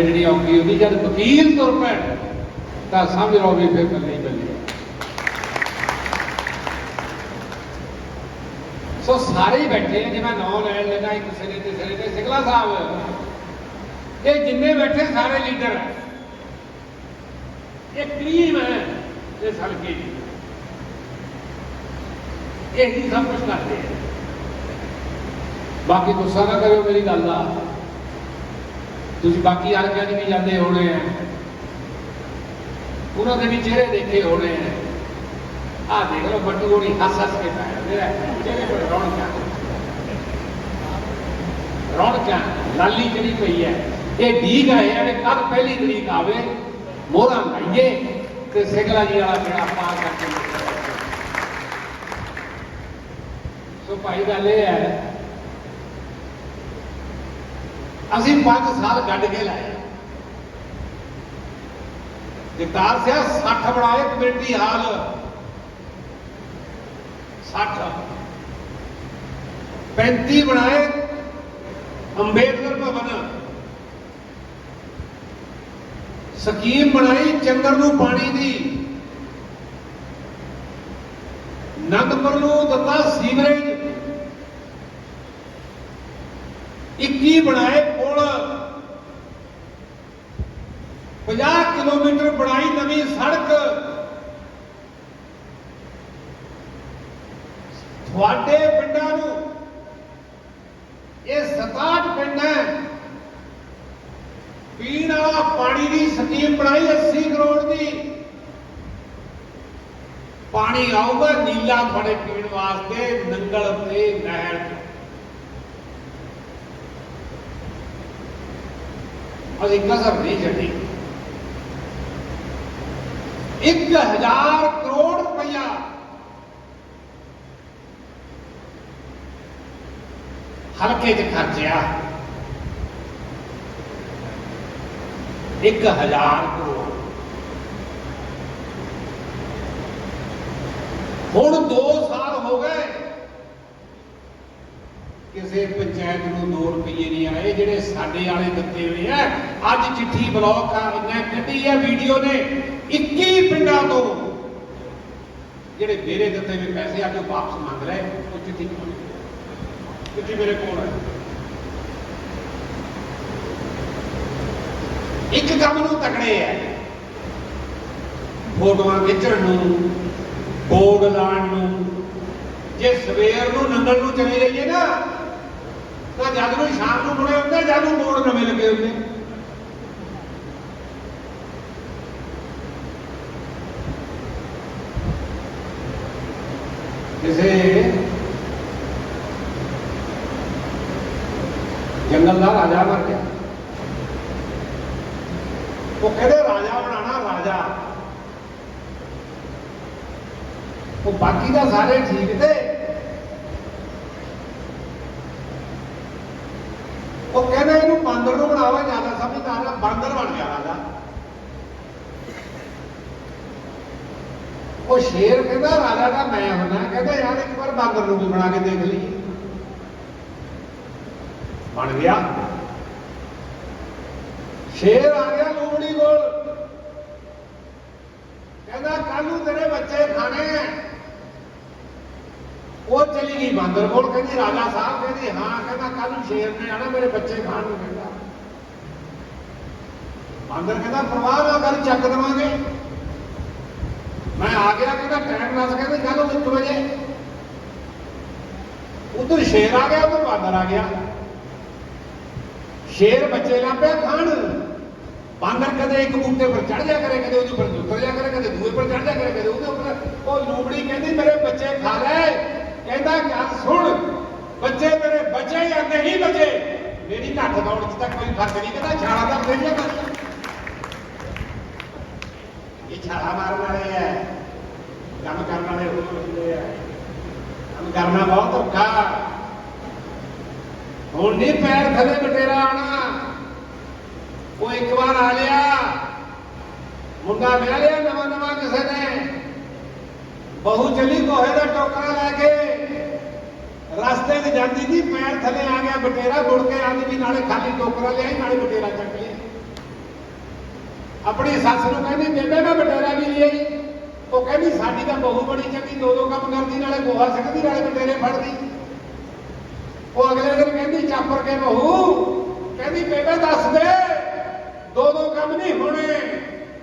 ਖੇਡਣੀ ਔਖੀ ਹੁੰਦੀ ਜਦ ਵਕੀਲ ਤੁਰ ਪੈਣ, ਤਾਂ ਸਮਝ ਲਓ ਵੀ ਫਿਰ ਬੱਲੇ ਹੀ ਬੱਲੇ ਸੋ ਸਾਰੇ ਹੀ ਬੈਠੇ ਆ ਜਿਵੇਂ ਨਾਂ ਲੈਣ ਲੱਗਾ, ਇੱਕ ਸਿਰੇ ਤੇ ਸਿਰੇ ਤੇ, ਸਿਕਲਾ ਸਾਹਿਬ। ਇਹ ਜਿੰਨੇ ਬੈਠੇ ਸਾਰੇ ਲੀਡਰ ਹੈ। ਇਹ ਟੀਮ ਹੈ ਇਸ ਹਲਕੇ ਦੀ ਇਹ ਹੀ ਸਭ ਕੁਝ ਕਰਦੇ ਆ। ਬਾਕੀ ਗੁੱਸਾ ਨਾ ਕਰਿਓ, ਮੇਰੀ ਗੱਲ ਦਾ। ਤੁਸੀਂ ਬਾਕੀ ਹਲਕਿਆਂ ਦੀ ਵੀ ਜਾਂਦੇ ਹੋਣੇ ਆ। ਉਹਨਾਂ ਦੇ ਵੀ ਚਿਹਰੇ ਦੇਖੇ ਹੋਣੇ ਆ। ਆਹ ਦੇਖ ਲਓ ਬੱਟੂ ਹੋਣੀ ਹੱਸ ਹੱਸ ਕੇ ਪਾਇਆ ਚਿਹਰੇ ਪਰ ਰੌਣਕਾਂ ਰੌਣਕਾਂ ਲਾਲੀ ਜਿਹੜੀ ਪਈ ਹੈ। ਇਹ ਢੀਕ ਆਏ ਆ ਵੀ ਕਦ ਪਹਿਲੀ ਤਰੀਕ ਆਵੇ। ਮੋਹਰਾਂ ਲਾਈਏ ਤੇ ਸਿਗਲਾ ਜੀ ਵਾਲਾ ਜਿਹੜਾ ਪਾ ਕਰਕੇ ਸੋ ਭਾਈ ਗੱਲ ਇਹ ਹੈ ਅਸੀਂ 5 ਸਾਲ ਗੱਡ ਕੇ ਲਾਏ। ਜਗਤਾਰ ਸਿਆ 60 ਬਣਾਏ, ਕਮੇਟੀ ਹਾਲ। 60 35 ਬਣਾਏ, ਅੰਬੇਦਕਰ ਭਵਨ। ਸਕੀਮ ਬਣਾਈ ਚੰਦਰ ਨੂੰ ਪਾਣੀ ਦੀ। ਨੰਦਪੁਰ ਨੂੰ ਦਿੱਤਾ ਸੀਵਰੇਜ। 21 ਬਣਾਏ ਪੁਲ 50 ਕਿਲੋਮੀਟਰ ਬਣਾਈ ਨਵੀਂ ਸੜਕ। ਤੁਹਾਡੇ ਪਿੰਡਾਂ ਨੂੰ ਇਹ 67 ਪਿੰਡ ਹੈ। ਪੀਣ ਵਾਲਾ ਪਾਣੀ ਦੀ ਸਕੀਮ ਬਣਾਈ 80 ਕਰੋੜ ਦੀ। ਪਾਣੀ ਆਊਗਾ ਨੀਲਾ ਤੁਹਾਡੇ ਪੀਣ ਵਾਸਤੇ, ਨੰਗਲ ਤੇ ਨਹਿਰ ਤੇ ਅਸੀਂ ਕਸਰ ਨਹੀਂ ਛੱਡੀ। 1000 ਕਰੋੜ ਰੁਪਇਆ। ਹਲਕੇ 'ਚ ਖਰਚਿਆ। 1000 ਕਰੋੜ। ਹੁਣ 2 ਸਾਲ ਹੋ ਗਏ। ਕਿਸੇ ਪੰਚਾਇਤ ਨੂੰ 2 ਰੁਪਏ ਨਹੀਂ ਆਏ ਜਿਹੜੇ ਸਾਡੇ ਵਾਲੇ ਦਿੱਤੇ ਹੋਏ ਆ, ਅੱਜ ਚਿੱਠੀ ਬਲੌਕ ਆ ਇਹਨੇ ਕੱਢੀ ਆ ਵੀਡੀਓ ਨੇ 21 ਪਿੰਡਾਂ ਤੋਂ ਜਿਹੜੇ ਮੇਰੇ ਦਿੱਤੇ ਹੋਏ ਪੈਸੇ ਅੱਜ ਉਹ ਵਾਪਸ ਮੰਗ ਰਹੇ ਉਹ ਚਿੱਠੀ ਚਿੱਠੀ ਮੇਰੇ ਕੋਲ ਹੈ ਇੱਕ ਕੰਮ ਨੂੰ ਤਕੜੇ ਐ ਫੋਟੋਆਂ ਖਿੱਚਣ ਨੂੰ, ਬੋਰਡ ਲਾਉਣ ਨੂੰ, ਜੇ ਸਵੇਰ ਨੂੰ ਨੰਗਲ ਨੂੰ ਚਲੇ ਜਾਈਏ ਨਾ ਤਾਂ ਜਦ ਨੂੰ ਸ਼ਾਮ ਨੂੰ ਮੁੜੇ ਹੁੰਦੇ, ਜਦ ਨੂੰ ਬੋਰਡ ਨਵੇਂ ਲੱਗੇ ਹੁੰਦੇ। ਕਿਸੇ ਜੰਗਲ ਦਾ ਰਾਜਾ ਮਰ ਗਿਆ। ਉਹ ਕਹਿੰਦੇ, ਰਾਜਾ ਬਣਾਣਾ ਰਾਜਾ। ਉਹ ਬਾਕੀ ਦਾ ਸਾਰੇ ਠੀਕ ਤੇ ਉਹ ਕਹਿੰਦਾ ਇਹਨੂੰ ਬਾਂਦਰ ਨੂੰ ਬਣਾਵਾ ਜ਼ਿਆਦਾ ਸਮਝਦਾਰ ਆ ਬਾਂਦਰ ਬਣ ਗਿਆ ਰਾਜਾ ਉਹ ਸ਼ੇਰ ਕਹਿੰਦਾ, ਰਾਜਾ ਦਾ ਮੈਂ ਹੁੰਨਾ ਕਹਿੰਦਾ, ਯਾਰ ਇੱਕ ਵਾਰ ਬਾਂਦਰ ਨੂੰ ਵੀ ਬਣਾ ਕੇ ਦੇਖ ਲਈ। ਬਣ ਗਿਆ। ਸ਼ੇਰ ਆ ਗਿਆ ਲੋਮੜੀ ਕੋਲ। ਕਹਿੰਦਾ ਕੱਲ ਨੂੰ ਤੇਰੇ ਬੱਚੇ ਖਾਣੇ ਐ ਉਹ ਚਲੀ ਗਈ ਬਾਂਦਰ ਕੋਲ, ਕਹਿੰਦੀ ਰਾਜਾ ਸਾਹਿਬ ਕਹਿੰਦੀ, ਹਾਂ, ਕਹਿੰਦਾ ਕੱਲ ਸ਼ੇਰ ਨੇ ਆਣਾ ਮੇਰੇ ਬੱਚੇ ਖਾਣ ਨੂੰ ਕਹਿੰਦਾ। ਬਾਂਦਰ ਕਹਿੰਦਾ, ਪਰਵਾਹ ਨਾ ਕਰ, ਚੱਕ ਦਵਾਂਗੇ। ਮੈਂ ਆ ਗਿਆ, ਕਹਿੰਦਾ ਟਾਈਮ ਨਾਲ ਕਹਿੰਦੇ ਕੱਲ ਨੂੰ 1 ਵਜੇ। ਉਧਰ ਸ਼ੇਰ ਆ ਗਿਆ, ਉਧਰ ਬਾਂਦਰ ਆ ਗਿਆ। ਸ਼ੇਰ ਬੱਚੇ ਲੱਭਿਆ ਖਾਣ। ਬਾਂਦਰ ਕਦੇ ਇੱਕ ਬੂਟੇ ਪਰ ਚੜ ਜਾ ਕਰੇ, ਕਦੇ ਉਹਦੇ ਉੱਪਰ ਉਤਰ ਜਾ ਕਰੇ, ਕਦੇ ਦੂਏ ਪਰ ਚੜ ਜਾ ਕਰੇ, ਕਦੇ ਉਹਦੇ ਉੱਪਰ। ਉਹ ਲੂਬੜੀ ਕਹਿੰਦੀ, ਮੇਰੇ ਬੱਚੇ ਖਾ ਲੈ ਕਹਿੰਦਾ ਗੱਲ ਸੁਣ, ਬੱਚੇ ਮੇਰੇ ਬਚੇ ਜਾਂ ਨਹੀਂ ਬਚੇ? ਮੇਰੀ ਨੱਠ ਦੌੜ ਚ ਤਾਂ ਕੋਈ ਫ਼ਰਕ ਨਹੀਂ ਕਹਿੰਦਾ ਛਾਲਾ ਤਾਂ ਫੇਰ ਜਾ ਇਹ ਛਾਲਾ ਮਾਰਨ ਵਾਲੇ ਐ ਕੰਮ ਕਰਨ ਵਾਲੇ ਉਹ ਹੁੰਦੇ ਆ। ਕੰਮ ਕਰਨਾ ਬਹੁਤ ਔਖਾ। ਹੁਣ ਨਹੀਂ ਪੈਰ ਥੱਲੇ ਬਟੇਰਾ ਆਣਾ ਉਹ ਇੱਕ ਵਾਰ ਆ ਲਿਆ। ਮੁੰਡਾ ਵਿਆਹ ਲਿਆ ਨਵਾਂ ਨਵਾਂ ਕਿਸੇ ਨੇ। ਬਹੂ ਚਲੀ ਕੋਹੇ ਦਾ ਟੋਕਰਾ ਲੈ ਕੇ ਰਸਤੇ 'ਚ ਜਾਂਦੀ ਸੀ, ਪੈਰ ਥੱਲੇ ਆ ਗਿਆ ਬਟੇਰਾ, ਮੁੜ ਕੇ ਆਂਦੀ ਵੀ ਨਾਲੇ ਖਾਲੀ ਟੋਕਰਾ ਲਿਆਈ, ਨਾਲੇ ਬਟੇਰਾ ਚੱਕ ਲਿਆ। ਆਪਣੀ ਸੱਸ ਨੂੰ ਕਹਿੰਦੀ, ਬੇਬੇ, ਮੈਂ ਬਟੇਰਾ ਵੀ ਲਿਆਈ। ਉਹ ਕਹਿੰਦੀ, ਸਾਡੀ ਤਾਂ ਬਹੂ ਬੜੀ ਚੰਗੀ, ਦੋ ਦੋ ਕੰਮ ਕਰਦੀ, ਨਾਲੇ ਗੋਹਾ ਸਿੱਟਦੀ, ਨਾਲੇ ਬਟੇਰੇ ਫੜਦੀ। ਉਹ ਅਗਲੇ ਦਿਨ ਕਹਿੰਦੀ ਚਾਪਰ ਕੇ ਬਹੂ। ਕਹਿੰਦੀ, ਬੇਬੇ, ਦੱਸ ਦੇ, ਦੋ ਦੋ ਕੰਮ ਨਹੀਂ ਹੋਣੇ।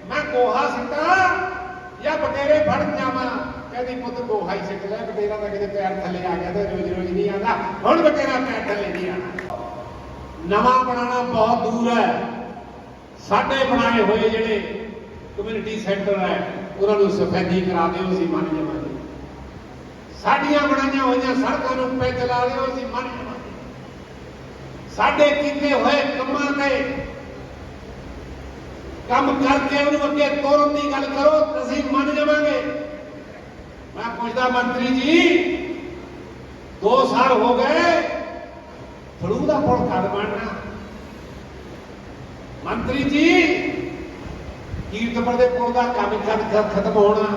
ਮੈਂ ਗੋਹਾ ਸਿੱਟਾਂ ਜਾਂ ਬਟੇਰੇ ਫੜ ਜਾਵਾਂ? ਕਹਿੰਦੀ ਪੁੱਤ ਗੋਹਾ ਹੀ ਸਿੱਟ ਲੈ ਬਟੇਰਾ ਦਾ ਕਿਤੇ ਪੈਰ ਥੱਲੇ ਆ ਗਿਆ ਤੇ ਰੋਜ਼ ਰੋਜ਼ ਨਹੀਂ ਆਉਂਦਾ। ਹੁਣ ਬਟੇਰਾ ਪੈਰ ਥੱਲੇ ਨਹੀਂ ਆਣਾ ਨਵਾਂ ਬਣਾਉਣਾ ਬਹੁਤ ਦੂਰ ਹੈ। ਸਾਡੇ ਬਣਾਏ ਹੋਏ ਜਿਹੜੇ ਕਮਿਊਨਿਟੀ ਸੈਂਟਰ ਹੈ, ਉਹਨਾਂ ਨੂੰ ਸਫੈਦੀ ਕਰਾ ਦਿਓ, ਅਸੀਂ ਮੰਨ ਜਾਵਾਂਗੇ। ਸਾਡੀਆਂ ਬਣਾਈਆਂ ਹੋਈਆਂ ਸੜਕਾਂ ਨੂੰ ਪੈਚ ਲਾ ਦਿਓ, ਅਸੀਂ ਮੰਨ ਜਾਵਾਂਗੇ। ਸਾਡੇ ਕੀਤੇ ਹੋਏ ਕੰਮਾਂ ਤੇ ਕੰਮ ਕਰਕੇ ਉਹਨੂੰ ਅੱਗੇ ਤੋਰਨ ਦੀ ਗੱਲ ਕਰੋ, ਅਸੀਂ ਮੰਨ ਜਾਵਾਂਗੇ। ਮੈਂ ਪੁੱਛਦਾ, ਮੰਤਰੀ ਜੀ 2 ਸਾਲ ਹੋ ਗਏ ਫੜੂ ਦਾ ਪੁਲ ਕਦ ਬਣਨਾ। ਮੰਤਰੀ ਜੀ, ਕੀਰਤਪੁਰ ਦੇ ਪੁਲ ਦਾ ਕੰਮ ਕਦ ਖਤਮ ਹੋਣਾ।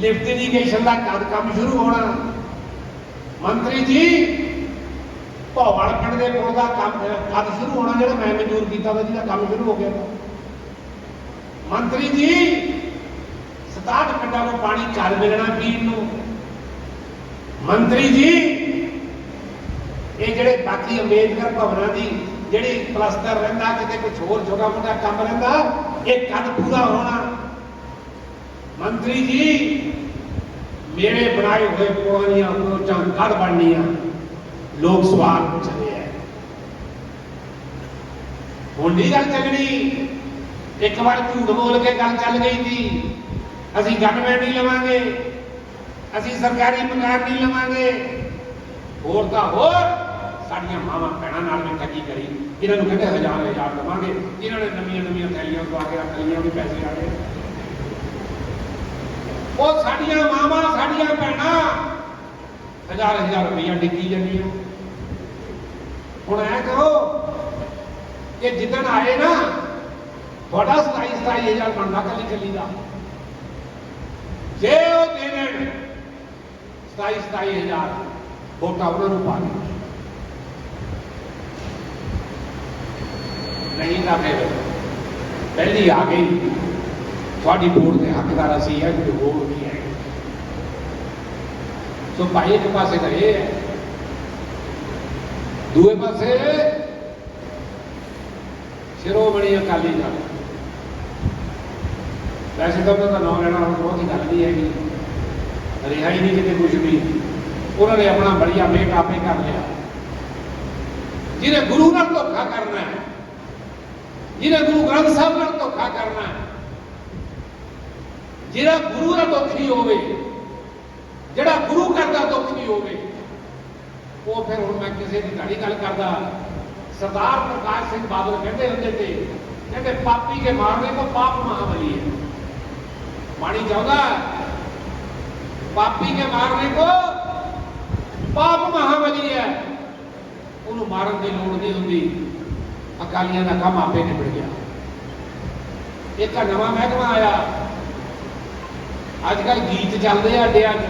ਲਿਫਟ ਇਰੀਗੇਸ਼ਨ ਦਾ ਕਦ ਕੰਮ ਸ਼ੁਰੂ ਹੋਣਾ। ਮੰਤਰੀ ਜੀ ਭੌਵਾਲ ਪਿੰਡ ਦੇ ਪੁਲ ਦਾ ਕੰਮ ਕਦ ਸ਼ੁਰੂ ਹੋਣਾ, ਜਿਹੜਾ ਮੈਂ ਮਨਜ਼ੂਰ ਕੀਤਾ ਵਾ ਜਿਹਦਾ ਕੰਮ ਸ਼ੁਰੂ ਹੋ ਗਿਆ। ਮੰਤਰੀ ਜੀ 67 ਪਿੰਡਾਂ ਨੂੰ ਪਾਣੀ ਘਰ ਮਿਲਣਾ ਪੀਣ ਨੂੰ। ਮੰਤਰੀ ਜੀ, ਇਹ ਜਿਹੜੇ ਬਾਕੀ ਅੰਬੇਦਕਰ ਭਵਨਾਂ ਦੀ ਜਿਹੜੀ ਪਲਸਤਰ ਰਹਿੰਦਾ, ਕਿਤੇ ਕੁਝ ਹੋਰ ਛੋਟਾ ਮੋਟਾ ਕੰਮ ਰਹਿੰਦਾ, ਇਹ ਕਦ ਪੂਰਾ ਹੋਣਾ। ਮੰਤਰੀ ਜੀ, ਮੇਰੇ ਬਣਾਏ ਹੋਏ ਪੁਲਾਂ ਦੀਆਂ ਅਪਰੋਚਾਂ ਬਣਨੀਆਂ। ਲੋਕ ਸਵਾਲ ਪੁੱਛਦੇ ਆ। ਹੁਣ ਨਹੀਂ ਗੱਲ ਚੱਲਣੀ। ਇੱਕ ਵਾਰ ਝੂਠ ਬੋਲ ਕੇ ਗੱਲ ਚੱਲ ਗਈ ਸੀ। ਅਸੀਂ ਗਵਰਨਮੈਂਟ ਨਹੀਂ ਲਵਾਂਗੇ। ਅਸੀਂ ਸਰਕਾਰੀ ਮਕਾਨ ਨਹੀਂ ਲਵਾਂਗੇ। ਹੋਰ ਤਾਂ ਹੋਰ, ਸਾਡੀਆਂ ਮਾਵਾਂ ਭੈਣਾਂ ਨਾਲ ਵੀ ਠੱਗੀ ਕਰੀ ਇਹਨਾਂ ਨੂੰ ਕਹਿੰਦੇ ਹਜ਼ਾਰ ਹਜ਼ਾਰ ਲਵਾਂਗੇ ਇਹਨਾਂ ਨੇ ਨਵੀਆਂ ਨਵੀਆਂ ਥੈਲੀਆਂ ਪਾ ਕੇ ਰੱਖ ਲਈਆਂ ਵੀ ਪੈਸੇ ਆ ਗਏ। ਉਹ ਸਾਡੀਆਂ ਮਾਵਾਂ, ਸਾਡੀਆਂ ਭੈਣਾਂ, ਹਜ਼ਾਰ ਹਜ਼ਾਰ ਰੁਪਈਆ ਡਿੱਗੀ ਜਾਂਦੀਆਂ। ਹੁਣ ਐ ਕਰੋ ਕਿ ਜਿੱਦਣ ਆਏ ਨਾ, ਤੁਹਾਡਾ ਸਤਾਈ ਸਤਾਈ ਹਜ਼ਾਰ ਬਣਦਾ ਕੱਲੀ ਕੱਲੀ ਦਾ। ਜੇ ਉਹ ਦੇ ਦੇਣ ਸਤਾਈ ਸਤਾਈ ਹਜ਼ਾਰ ਵੋਟਾਂ ਉਹਨਾਂ ਨੂੰ ਪਾ ਦਿਓ ਨਹੀਂ ਤਾਂ ਫਿਰ ਪਹਿਲੀ ਆ ਗਈ ਤੁਹਾਡੀ ਵੋਟ ਦੇ ਹੱਕਦਾਰ ਅਸੀਂ ਹੈ ਕੋਈ ਹੋਰ ਨਹੀਂ ਹੈ ਸੋ ਭਾਈ ਇੱਕ ਪਾਸੇ ਤਾਂ ਇਹ ਹੈ ਦੂਏ ਪਾਸੇ ਸ਼ਿਰੋਮਣੀ ਅਕਾਲੀ ਦਲ ਵੈਸੇ ਤਾਂ ਉਹਨਾਂ ਦਾ ਨਾਮ ਲੈਣਾ ਹੁਣ ਬਹੁਤ ਹੀ ਗੱਲ ਨਹੀਂ ਹੈਗੀ ਰਿਹਾ ਹੀ ਨਹੀਂ ਕਿਤੇ ਕੁਝ ਵੀ। ਉਹਨਾਂ ਨੇ ਆਪਣਾ ਬੜੀਆ ਮੇਟ ਆਪੇ ਕਰ ਲਿਆ। ਜਿਹਨੇ ਗੁਰੂ ਨਾਲ ਧੋਖਾ ਕਰਨਾ ਹੈ, ਜਿਹਨੇ ਗੁਰੂ ਗ੍ਰੰਥ ਸਾਹਿਬ ਨਾਲ ਧੋਖਾ ਕਰਨਾ ਹੈ, ਜਿਹੜਾ ਗੁਰੂ ਦਾ ਦੁਖੀ ਹੋਵੇ, ਜਿਹੜਾ ਗੁਰੂ ਘਰ ਦਾ ਦੁਖੀ ਹੋਵੇ, ਉਹ ਫਿਰ ਹੁਣ ਮੈਂ ਕਿਸੇ ਦੀ ਧਾੜੀ ਗੱਲ ਕਰਦਾ। ਸਰਦਾਰ ਪ੍ਰਕਾਸ਼ ਸਿੰਘ ਬਾਦਲ ਕਹਿੰਦੇ ਹੁੰਦੇ ਤੇ, ਕਹਿੰਦੇ ਪਾਪੀ ਕੇ ਮਾਰਨੇ ਕੋ ਪਾਪ ਮਹਾਬਲੀ ਹੈ। ਬਾਣੀ ਚਾਹੁੰਦਾ ਪਾਪੀ ਕੇ ਮਾਰਨੇ ਕੋ ਪਾਪ ਮਹਾਬਲੀ ਹੈ। ਉਹਨੂੰ ਮਾਰਨ ਦੀ ਲੋੜ ਨਹੀਂ ਹੁੰਦੀ। ਅਕਾਲੀਆਂ ਦਾ ਕੰਮ ਆਪੇ ਨਿਬੜ ਗਿਆ। ਇੱਕ ਨਵਾਂ ਮਹਿਕਮਾ ਆਇਆ। ਅੱਜ ਕੱਲ ਗੀਤ ਚੱਲਦੇ ਆ ਅੱਡਿਆਂ 'ਚ।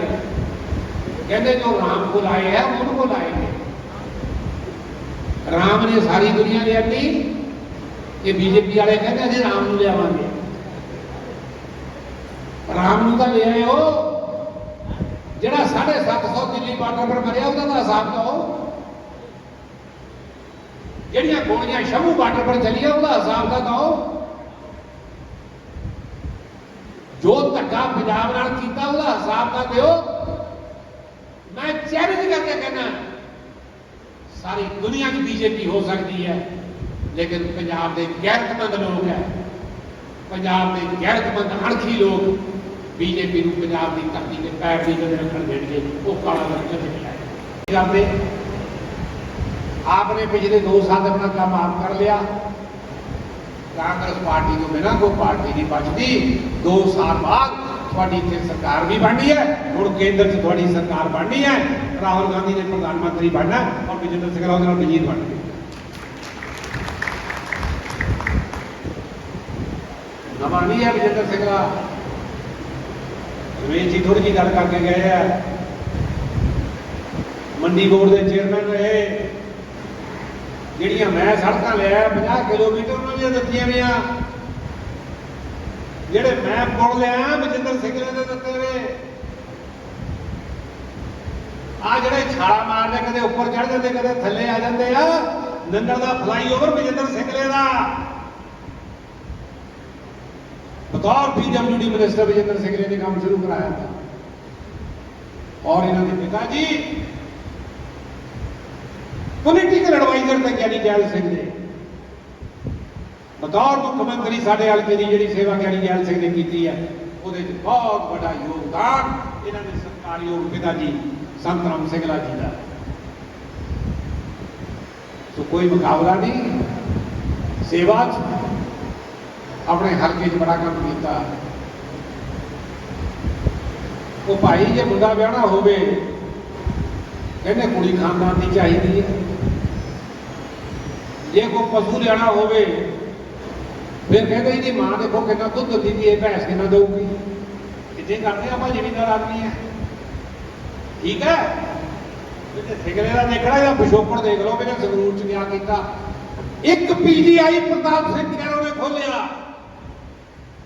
ਕਹਿੰਦੇ ਜੋ ਰਾਮ ਕੋਲ ਆਏ ਹੈ ਉਹਨੂੰ ਕੋਲ ਆਏ ਨੇ। ਰਾਮ ਨੇ ਸਾਰੀ ਦੁਨੀਆ ਲਿਆਂਦੀ। ਇਹ ਬੀਜੇਪੀ ਵਾਲੇ ਕਹਿੰਦੇ ਅਸੀਂ ਰਾਮ ਨੂੰ ਲਿਆਵਾਂਗੇ। ਰਾਮ ਨੂੰ ਤਾਂ ਲੈ ਆਏ ਉਹ ਜਿਹੜਾ 750 ਦਿੱਲੀ ਬਾਰਡਰ ਪਰ ਮਰਿਆ, ਉਹਦਾ ਤਾਂ ਹਿਸਾਬ ਦਿਓ। ਜਿਹੜੀਆਂ ਗੋਲੀਆਂ ਸ਼ਮੂ ਬਾਰਡਰ ਪਰ ਚੱਲੀਆਂ, ਉਹਦਾ ਹਿਸਾਬ ਤਾਂ ਦਿਓ। ਜੋ ਧੱਕਾ ਪੰਜਾਬ ਨਾਲ ਕੀਤਾ, ਉਹਦਾ ਹਿਸਾਬ ਤਾਂ ਦਿਓ। ਮੈਂ ਚੈਲੰਜ ਕਰਕੇ ਕਹਿੰਦਾ, ਸਾਰੀ ਦੁਨੀਆ 'ਚ ਬੀਜੇਪੀ ਹੋ ਸਕਦੀ ਹੈ, ਲੇਕਿਨ ਪੰਜਾਬ ਦੇ ਗੈਰਤਮੰਦ ਲੋਕ ਹੈ। ਪੰਜਾਬ ਦੇ ਗੈਰਤਮੰਦ ਅਣਖੀ ਲੋਕ ਬੀਜੇਪੀ ਨੂੰ ਪੰਜਾਬ ਦੀ ਧਰਤੀ ਤੇ ਪੈਰ ਨਹੀਂ ਕਦੇ ਰੱਖਣ ਦੇਣਗੇ ਉਹ ਕਾਲਾ ਲੰਗਰ ਨਹੀਂ ਆਏ ਜਾਂਦੇ आपने पिछले दो साल अपना काम आप कर लिया ਕਾਂਗਰਸ ਪਾਰਟੀ ਤੋਂ ਬਿਨਾਂ ਕੋਈ ਪਾਰਟੀ ਨਹੀਂ ਬਚਦੀ 2 ਸਾਲ ਬਾਅਦ ਤੁਹਾਡੀ ਇੱਥੇ ਸਰਕਾਰ ਵੀ ਬਣਨੀ ਹੈ ਹੁਣ ਕੇਂਦਰ 'ਚ ਤੁਹਾਡੀ ਸਰਕਾਰ ਬਣਨੀ ਹੈ ਰਾਹੁਲ ਗਾਂਧੀ ਨੇ ਪ੍ਰਧਾਨ ਮੰਤਰੀ ਬਣਨਾ ਹੈ ਔਰ ਵਿਜੇਂਦਰ ਸਿੰਘ ਰਾਉਤ ਨਾਲ ਵਜ਼ੀਰ ਬਣਨਾ ਨਵਾਂ ਨਹੀਂ ਹੈ ਜੀ ਥੋੜੀ ਜਿਹੀ ਗੱਲ ਕਰਕੇ ਗਏ ਆ। ਮੰਡੀ ਬੋਰਡ ਦੇ ਚੇਅਰਮੈਨ ਰਹੇ। ਜਿਹੜੀਆਂ ਮੈਂ ਸੜਕਾਂ ਲਿਆ 50 ਕਿਲੋਮੀਟਰ ਉਹਨਾਂ ਦੀਆਂ ਦਿੱਤੀਆਂ ਨੇ ਆ ਜਿਹੜੇ ਮੈਂ ਪੁੱਲ ਲਿਆ ਬਜਿੰਦਰ ਸਿੰਘ ਨੇ ਦਿੱਤੇ ਵੇ ਆ ਜਿਹੜੇ ਛਾਲਾ ਮਾਰਦੇ, ਕਦੇ ਉੱਪਰ ਚੜ ਜਾਂਦੇ, ਕਦੇ ਥੱਲੇ ਆ ਜਾਂਦੇ ਆ। ਨੰਗਲ ਦਾ ਫਲਾਈਓਵਰ ਬਜਿੰਦਰ ਸਿੰਘਲੇ ਦਾ। ਬਤੌਰ ਪੀਡਬਲਯੂਡੀ ਮਿਨਿਸਟਰ ਬਜਿੰਦਰ ਸਿੰਘਲੇ ਨੇ ਕੰਮ ਸ਼ੁਰੂ ਕਰਾਇਆ था ਔਰ ਇਹਨਾਂ ਦੇ ਪਿਤਾ ਜੀ ਪੋਲੀਟੀਕਲ ਐਡਵਾਈਜ਼ਰ ਤੇ ਗਿਆਨੀ ਜੈਲ ਸਿੰਘ ਨੇ। ਬਤੌਰ ਮੁੱਖ ਮੰਤਰੀ ਸਾਡੇ ਹਲਕੇ ਦੀ ਜਿਹੜੀ ਸੇਵਾ ਗਿਆਨੀ ਜੈਲ ਸਿੰਘ ਨੇ ਕੀਤੀ ਹੈ, ਉਹਦੇ 'ਚ ਬਹੁਤ ਵੱਡਾ ਯੋਗਦਾਨ ਇਹਨਾਂ ਦੇ ਸਤਿਕਾਰਯੋਗ ਪਿਤਾ ਜੀ ਸੰਤ ਰਾਮ ਸਿੰਘਲਾ ਜੀ ਦਾ। ਸੋ ਕੋਈ ਮੁਕਾਬਲਾ ਨਹੀਂ। ਸੇਵਾ 'ਚ ਆਪਣੇ ਹਲਕੇ 'ਚ ਬੜਾ ਕੰਮ ਕੀਤਾ ਉਹ ਭਾਈ ਜੇ ਮੁੰਡਾ ਵਿਆਹਣਾ ਹੋਵੇ ਕਹਿੰਦੇ ਕੁੜੀ ਖਾਨਦਾਨ ਦੀ ਚਾਹੀਦੀ ਹੈ। ਜੇ ਕੋਈ ਪਸ਼ੂ ਲੈਣਾ ਹੋਵੇ, ਫਿਰ ਕਹਿੰਦੇ ਇਹਦੀ ਮਾਂ ਦੇਖੋ ਕਿੰਨਾ ਦੁੱਧ ਦਿੰਦੀ ਹੈ, ਭੈਂਸ ਕਿੰਨਾ ਦਊਗੀ। ਕਿਤੇ ਕਰਦੇ ਆਪਾਂ ਜ਼ਿਮੀਂਦਾਰ ਆਦਮੀ ਹੈ? ਠੀਕ ਹੈ? ਤੇ ਸਿਗਰੇ ਦਾ ਦੇਖਣਾ ਇਹਦਾ ਪਿਛੋਕੜ ਦੇਖ ਲਓ ਮੇਰੇ ਸੰਗਰੂਰ ਚ ਗਿਆ ਕੀਤਾ। ਇੱਕ ਪੀਜੀਆਈ ਪ੍ਰਤਾਪ ਸਿੰਘ ਖੈਰੋ ਨੇ ਖੋਲਿਆ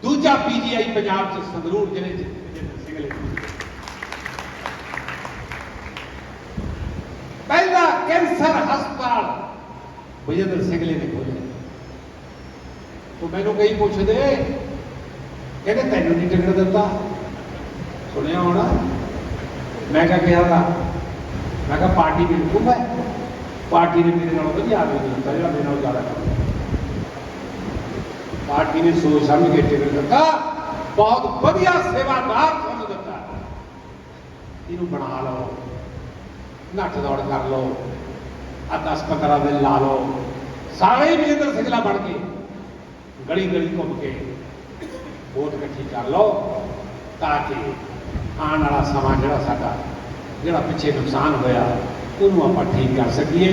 ਦੂਜਾ ਪੀਜੀਆਈ ਪੰਜਾਬ ਚ ਸੰਗਰੂਰ ਜ਼ਿਲ੍ਹੇ ਚ। ਪਹਿਲਾ ਕੈਂਸਰ ਹਸਪਤਾਲ। ਬਜਿੰਦਰ ਸਿੰਘਲੇ ਨੇ ਖੋਲਿਆ ਉਹ ਮੈਨੂੰ ਕਈ ਪੁੱਛਦੇ, ਕਹਿੰਦੇ ਤੈਨੂੰ ਨਹੀਂ ਟਿਕਟ ਦਿੱਤਾ ਸੁਣਿਆ ਹੋਣਾ? ਮੈਂ ਕਿਹਾ ਕਿਹਾ ਦਾ ਮੈਂ ਕਿਹਾ ਪਾਰਟੀ ਬਿਲਕੁਲ ਹੈ ਪਾਰਟੀ ਨੇ ਮੇਰੇ ਨਾਲ ਵਧੀਆ ਆਦਮੀ ਦਿੱਤਾ ਜਿਹੜਾ ਮੇਰੇ ਨਾਲ ਜ਼ਿਆਦਾ ਕੰਮ ਕਰਦਾ। ਪਾਰਟੀ ਨੇ ਸੋਚ ਸਮਝ ਕੇ ਟਿਕਟ ਦਿੱਤਾ। ਬਹੁਤ ਵਧੀਆ ਸੇਵਾਦਾਰ ਤੁਹਾਨੂੰ ਦਿੱਤਾ। ਇਹਨੂੰ ਬਣਾ ਲਓ। ਨੱਠ ਦੌੜ ਕਰ ਲਓ। ਆ 10 15 ਦਿਨ ਲਾ ਲਓ। ਸਾਰੇ ਹੀ ਸਿੰਘਲਾ ਬਣ ਕੇ ਗਲੀ ਗਲੀ ਘੁੰਮ ਕੇ ਵੋਟ ਇਕੱਠੀ ਕਰ ਲਓ ਤਾਂ ਕਿ ਆਉਣ ਵਾਲਾ ਸਮਾਂ ਜਿਹੜਾ ਸਾਡਾ, ਜਿਹੜਾ ਪਿੱਛੇ ਨੁਕਸਾਨ ਹੋਇਆ, ਉਹਨੂੰ ਆਪਾਂ ਠੀਕ ਕਰ ਸਕੀਏ।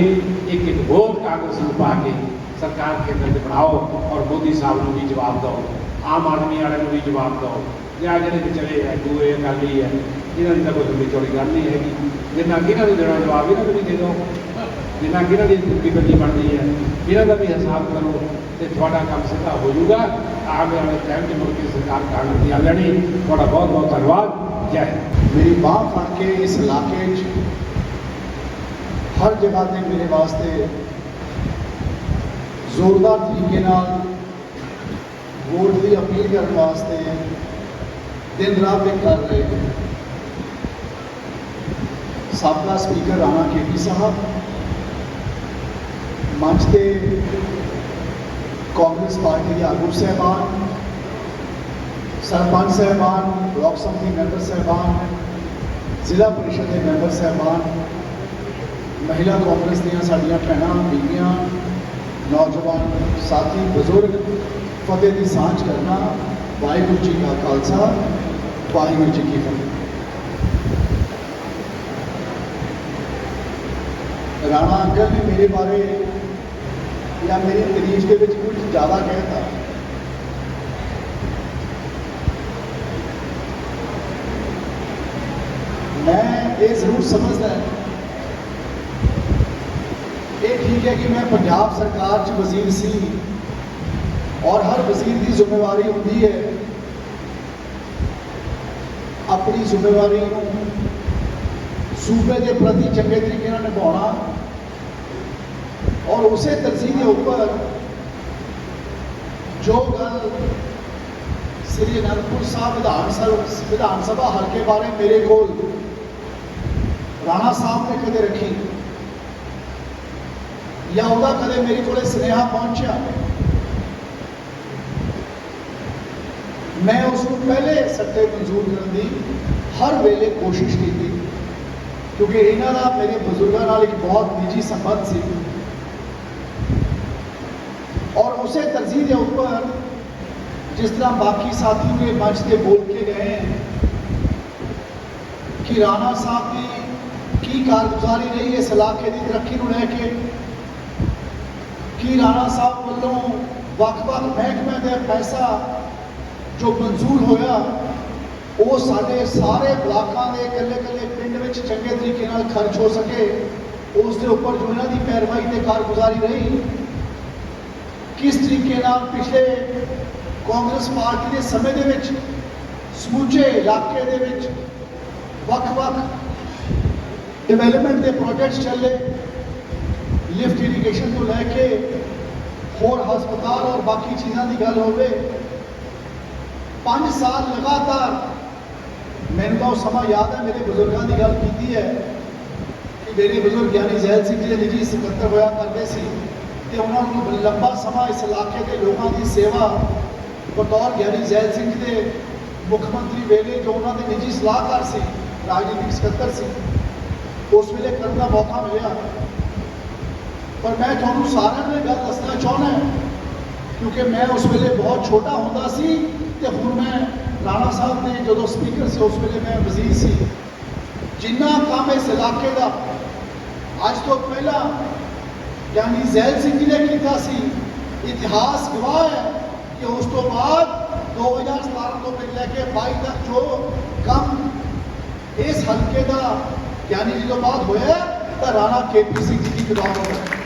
ਇੱਕ ਇੱਕ ਵੋਟ ਕਾਂਗਰਸ ਨੂੰ ਪਾ ਕੇ ਸਰਕਾਰ ਕੇਂਦਰ 'ਚ ਬਣਾਓ ਔਰ ਮੋਦੀ ਸਾਹਿਬ ਨੂੰ ਵੀ ਜਵਾਬ ਦਿਓ। ਆਮ ਆਦਮੀ ਵਾਲਿਆਂ ਨੂੰ ਵੀ ਜਵਾਬ ਦਿਓ। ਜਾਂ ਜਿਹੜੇ ਵਿਚਲੇ ਹੈ, ਦੂਏ ਅਕਾਲੀ ਹੈ ਇਹਨਾਂ ਦੀ ਤਾਂ ਕੋਈ ਲੰਬੀ ਚੌੜੀ ਗੱਲ ਨਹੀਂ ਹੈਗੀ। ਜਿੰਨਾ ਕਿਹਨਾਂ ਨੂੰ ਦੇਣਾ ਜਵਾਬ ਇਹਨਾਂ ਨੂੰ ਵੀ ਦੇ ਦਿਓ। ਜਿੰਨਾ ਕਿਹਨਾਂ ਦੀ ਜ਼ਿੰਦਗੀ ਬੰਦੀ ਬਣਦੀ ਹੈ, ਇਹਨਾਂ ਦਾ ਵੀ ਹਿਸਾਬ ਕਰੋ ਤੇ ਤੁਹਾਡਾ ਕੰਮ ਸਿੱਧਾ ਹੋ ਜਾਊਗਾ। ਆਉਣ ਵਾਲੇ ਟਾਈਮ 'ਚ ਮੁੜ ਕੇ ਸਰਕਾਰ ਕਾਂਗਰਸ ਦੀ ਆ ਲੈਣੀ। ਤੁਹਾਡਾ ਬਹੁਤ ਬਹੁਤ ਧੰਨਵਾਦ। ਜੈ ਮੇਰੀ ਬਾਹ ਫੜ ਕੇ ਇਸ ਇਲਾਕੇ 'ਚ ਹਰ ਜਗ੍ਹਾ ਤੇ ਮੇਰੇ ਵਾਸਤੇ ਜ਼ੋਰਦਾਰ ਤਰੀਕੇ ਨਾਲ ਵੋਟ ਦੀ ਅਪੀਲ ਕਰਨ ਵਾਸਤੇ ਦਿਨ ਰਾਤ ਇੱਕ ਕਰ ਰਹੇ ਨੇ। ਸਾਬਕਾ ਸਪੀਕਰ ਰਾਣਾ ਕੇਪੀ ਸਾਹਿਬ, ਮੰਚ ਤੇ ਕਾਂਗਰਸ ਪਾਰਟੀ ਦੇ ਆਗੂ ਸਹਿਬਾਨ, ਸਰਪੰਚ ਸਾਹਿਬਾਨ, ਬਲਾਕ ਸਮਿਤੀ ਮੈਂਬਰ ਸਾਹਿਬਾਨ, ਜ਼ਿਲ੍ਹਾ ਪਰਿਸ਼ਦ ਦੇ ਮੈਂਬਰ ਸਾਹਿਬਾਨ, ਮਹਿਲਾ ਕਾਂਗਰਸ ਦੀਆਂ ਸਾਡੀਆਂ ਭੈਣਾਂ ਬੀਬੀਆਂ ਨੌਜਵਾਨ ਸਾਥੀ ਬਜ਼ੁਰਗ ਫਤਿਹ ਦੀ ਸਾਂਝ ਕਰਨਾ ਵਾਹਿਗੁਰੂ ਜੀ ਕਾ ਖਾਲਸਾ ਵਾਹਿਗੁਰੂ ਜੀ ਕੀ ਫਤਿਹ ਰਾਣਾ ਅੰਕਲ ਨੇ ਮੇਰੇ ਬਾਰੇ ਜਾਂ ਮੇਰੀ ਤਾਰੀਫ ਦੇ ਵਿੱਚ ਕੁਝ ਜ਼ਿਆਦਾ ਕਹਿਤਾ ਮੈਂ ਇਹ ਜ਼ਰੂਰ ਸਮਝਦਾ ਇਹ ਠੀਕ ਹੈ ਕਿ ਮੈਂ ਪੰਜਾਬ ਸਰਕਾਰ 'ਚ ਵਜ਼ੀਰ ਸੀ ਔਰ ਹਰ ਵਜ਼ੀਰ ਦੀ ਜ਼ਿੰਮੇਵਾਰੀ ਹੁੰਦੀ ਹੈ ਆਪਣੀ ਜ਼ਿੰਮੇਵਾਰੀ ਨੂੰ ਸੂਬੇ ਦੇ ਪ੍ਰਤੀ ਚੰਗੇ ਤਰੀਕੇ ਨਾਲ ਨਿਭਾਉਣਾ ਔਰ ਉਸੇ ਤਰਜੀਹ ਦੇ ਉੱਪਰ ਜੋ ਗੱਲ ਸ੍ਰੀ ਅਨੰਦਪੁਰ ਸਾਹਿਬ ਵਿਧਾਨ ਸਭਾ ਵਿਧਾਨ ਸਭਾ ਹਲਕੇ ਬਾਰੇ ਮੇਰੇ ਕੋਲ ਰਾਣਾ ਸਾਹਿਬ ਨੇ ਕਦੇ ਰੱਖੀ। ਜਾਂ ਉਹਦਾ ਕਦੇ ਮੇਰੇ ਕੋਲੇ ਸੁਨੇਹਾ ਪਹੁੰਚਿਆ ਮੈਂ ਉਸ ਨੂੰ ਪਹਿਲੇ ਸੱਟੇ ਮਨਜ਼ੂਰ ਕਰਨ ਦੀ ਹਰ ਵੇਲੇ ਕੋਸ਼ਿਸ਼ ਕੀਤੀ ਕਿਉਂਕਿ ਇਹਨਾਂ ਦਾ ਮੇਰੇ ਬਜ਼ੁਰਗਾਂ ਨਾਲ ਇੱਕ ਬਹੁਤ ਨਿੱਜੀ ਸੰਬੰਧ ਸੀ ਔਰ ਉਸੇ ਤਰਜੀਹ ਦੇ ਉੱਪਰ ਜਿਸ ਤਰ੍ਹਾਂ ਬਾਕੀ ਸਾਥੀ ਵੀ ਮੰਚ ਤੇ ਬੋਲ ਕੇ ਗਏ ਹੈ ਕਿ ਰਾਣਾ ਸਾਹਿਬ ਦੀ ਕੀ ਕਾਰਗੁਜ਼ਾਰੀ ਰਹੀ ਇਸ ਇਲਾਕੇ ਦੀ ਤਰੱਕੀ ਨੂੰ ਲੈ ਕੇ ਕਿ ਰਾਣਾ ਸਾਹਿਬ ਵੱਲੋਂ ਵੱਖ-ਵੱਖ ਮਹਿਕਮਿਆਂ ਦੇ ਪੈਸਾ ਜੋ ਮਨਜ਼ੂਰ ਹੋਇਆ, ਉਹ ਸਾਡੇ ਸਾਰੇ ਬਲਾਕਾਂ ਦੇ ਇਕੱਲੇ-ਇਕੱਲੇ ਪਿੰਡ ਵਿੱਚ ਚੰਗੇ ਤਰੀਕੇ ਨਾਲ ਖਰਚ ਹੋ ਸਕੇ, ਉਸ ਦੇ ਉੱਪਰ ਜੋ ਇਹਨਾਂ ਦੀ ਪੈਰਵਾਈ ਤੇ ਕਾਰਗੁਜ਼ਾਰੀ ਰਹੀ, ਕਿਸ ਤਰੀਕੇ ਨਾਲ ਪਿਛਲੇ ਕਾਂਗਰਸ ਪਾਰਟੀ ਦੇ ਸਮੇਂ ਦੇ ਵਿੱਚ, ਸਮੁੱਚੇ ਇਲਾਕੇ ਦੇ ਵਿੱਚ ਵੱਖ-ਵੱਖ ਡਿਵੈਲਪਮੈਂਟ ਦੇ ਪ੍ਰੋਜੈਕਟਸ ਚੱਲੇ ਲਿਫਟ ਇਰੀਗੇਸ਼ਨ ਤੋਂ ਲੈ ਕੇ ਹੋਰ ਹਸਪਤਾਲ ਔਰ ਬਾਕੀ ਚੀਜ਼ਾਂ ਦੀ ਗੱਲ ਹੋਵੇ 5 ਸਾਲ ਲਗਾਤਾਰ ਮੈਨੂੰ ਤਾਂ ਉਹ ਸਮਾਂ ਯਾਦ ਹੈ, ਮੇਰੇ ਬਜ਼ੁਰਗਾਂ ਦੀ ਗੱਲ ਕੀਤੀ ਹੈ ਕਿ ਮੇਰੇ ਬਜ਼ੁਰਗ ਗਿਆਨੀ ਜ਼ੈਲ ਸਿੰਘ ਜੀ ਦੇ ਨਿੱਜੀ ਸਕੱਤਰ ਹੋਇਆ ਕਰਦੇ ਸੀ ਤੇ ਉਹਨਾਂ ਨੂੰ ਲੰਬਾ ਸਮਾਂ ਇਸ ਇਲਾਕੇ ਦੇ ਲੋਕਾਂ ਦੀ ਸੇਵਾ ਬਤੌਰ ਗਿਆਨੀ ਜ਼ੈਲ ਸਿੰਘ ਜੀ ਦੇ ਮੁੱਖ ਮੰਤਰੀ ਵੇਲੇ ਜੋ ਉਹਨਾਂ ਦੇ ਨਿੱਜੀ ਸਲਾਹਕਾਰ ਸੀ, ਰਾਜਨੀਤਿਕ ਸਕੱਤਰ ਸੀ, ਉਸ ਵੇਲੇ ਕਰਨ ਦਾ ਮੌਕਾ ਮਿਲਿਆ। ਪਰ ਮੈਂ ਤੁਹਾਨੂੰ ਸਾਰਿਆਂ ਨੂੰ ਇਹ ਗੱਲ ਦੱਸਣਾ ਚਾਹੁੰਦਾ ਕਿਉਂਕਿ ਮੈਂ ਉਸ ਵੇਲੇ ਬਹੁਤ ਛੋਟਾ ਹੁੰਦਾ ਸੀ ਤੇ ਹੁਣ ਮੈਂ ਰਾਣਾ ਸਾਹਿਬ ਦੇ ਜਦੋਂ ਸਪੀਕਰ ਸੀ, ਉਸ ਵੇਲੇ ਮੈਂ ਵਜ਼ੀਰ ਸੀ। ਜਿੰਨਾ ਕੰਮ ਇਸ ਇਲਾਕੇ ਦਾ, ਅੱਜ ਤੋਂ ਪਹਿਲਾਂ ਯਾਨੀ ਜ਼ੈਲ ਸਿੰਘ ਜੀ ਨੇ ਕੀਤਾ ਸੀ, ਇਤਿਹਾਸ ਗਵਾਹ ਹੈ ਕਿ ਉਸ ਤੋਂ ਬਾਅਦ 2017 ਤੋਂ ਲੈ ਕੇ 22 ਤੱਕ ਜੋ ਕੰਮ ਇਸ ਹਲਕੇ ਦਾ ਯਾਨੀ ਜਦੋਂ ਬਾਅਦ ਹੋਇਆ, ਤਾਂ ਰਾਣਾ ਕੇਪੀ ਸਿੰਘ ਜੀ ਦੀ ਗਵਾਹ ਹੋਇਆ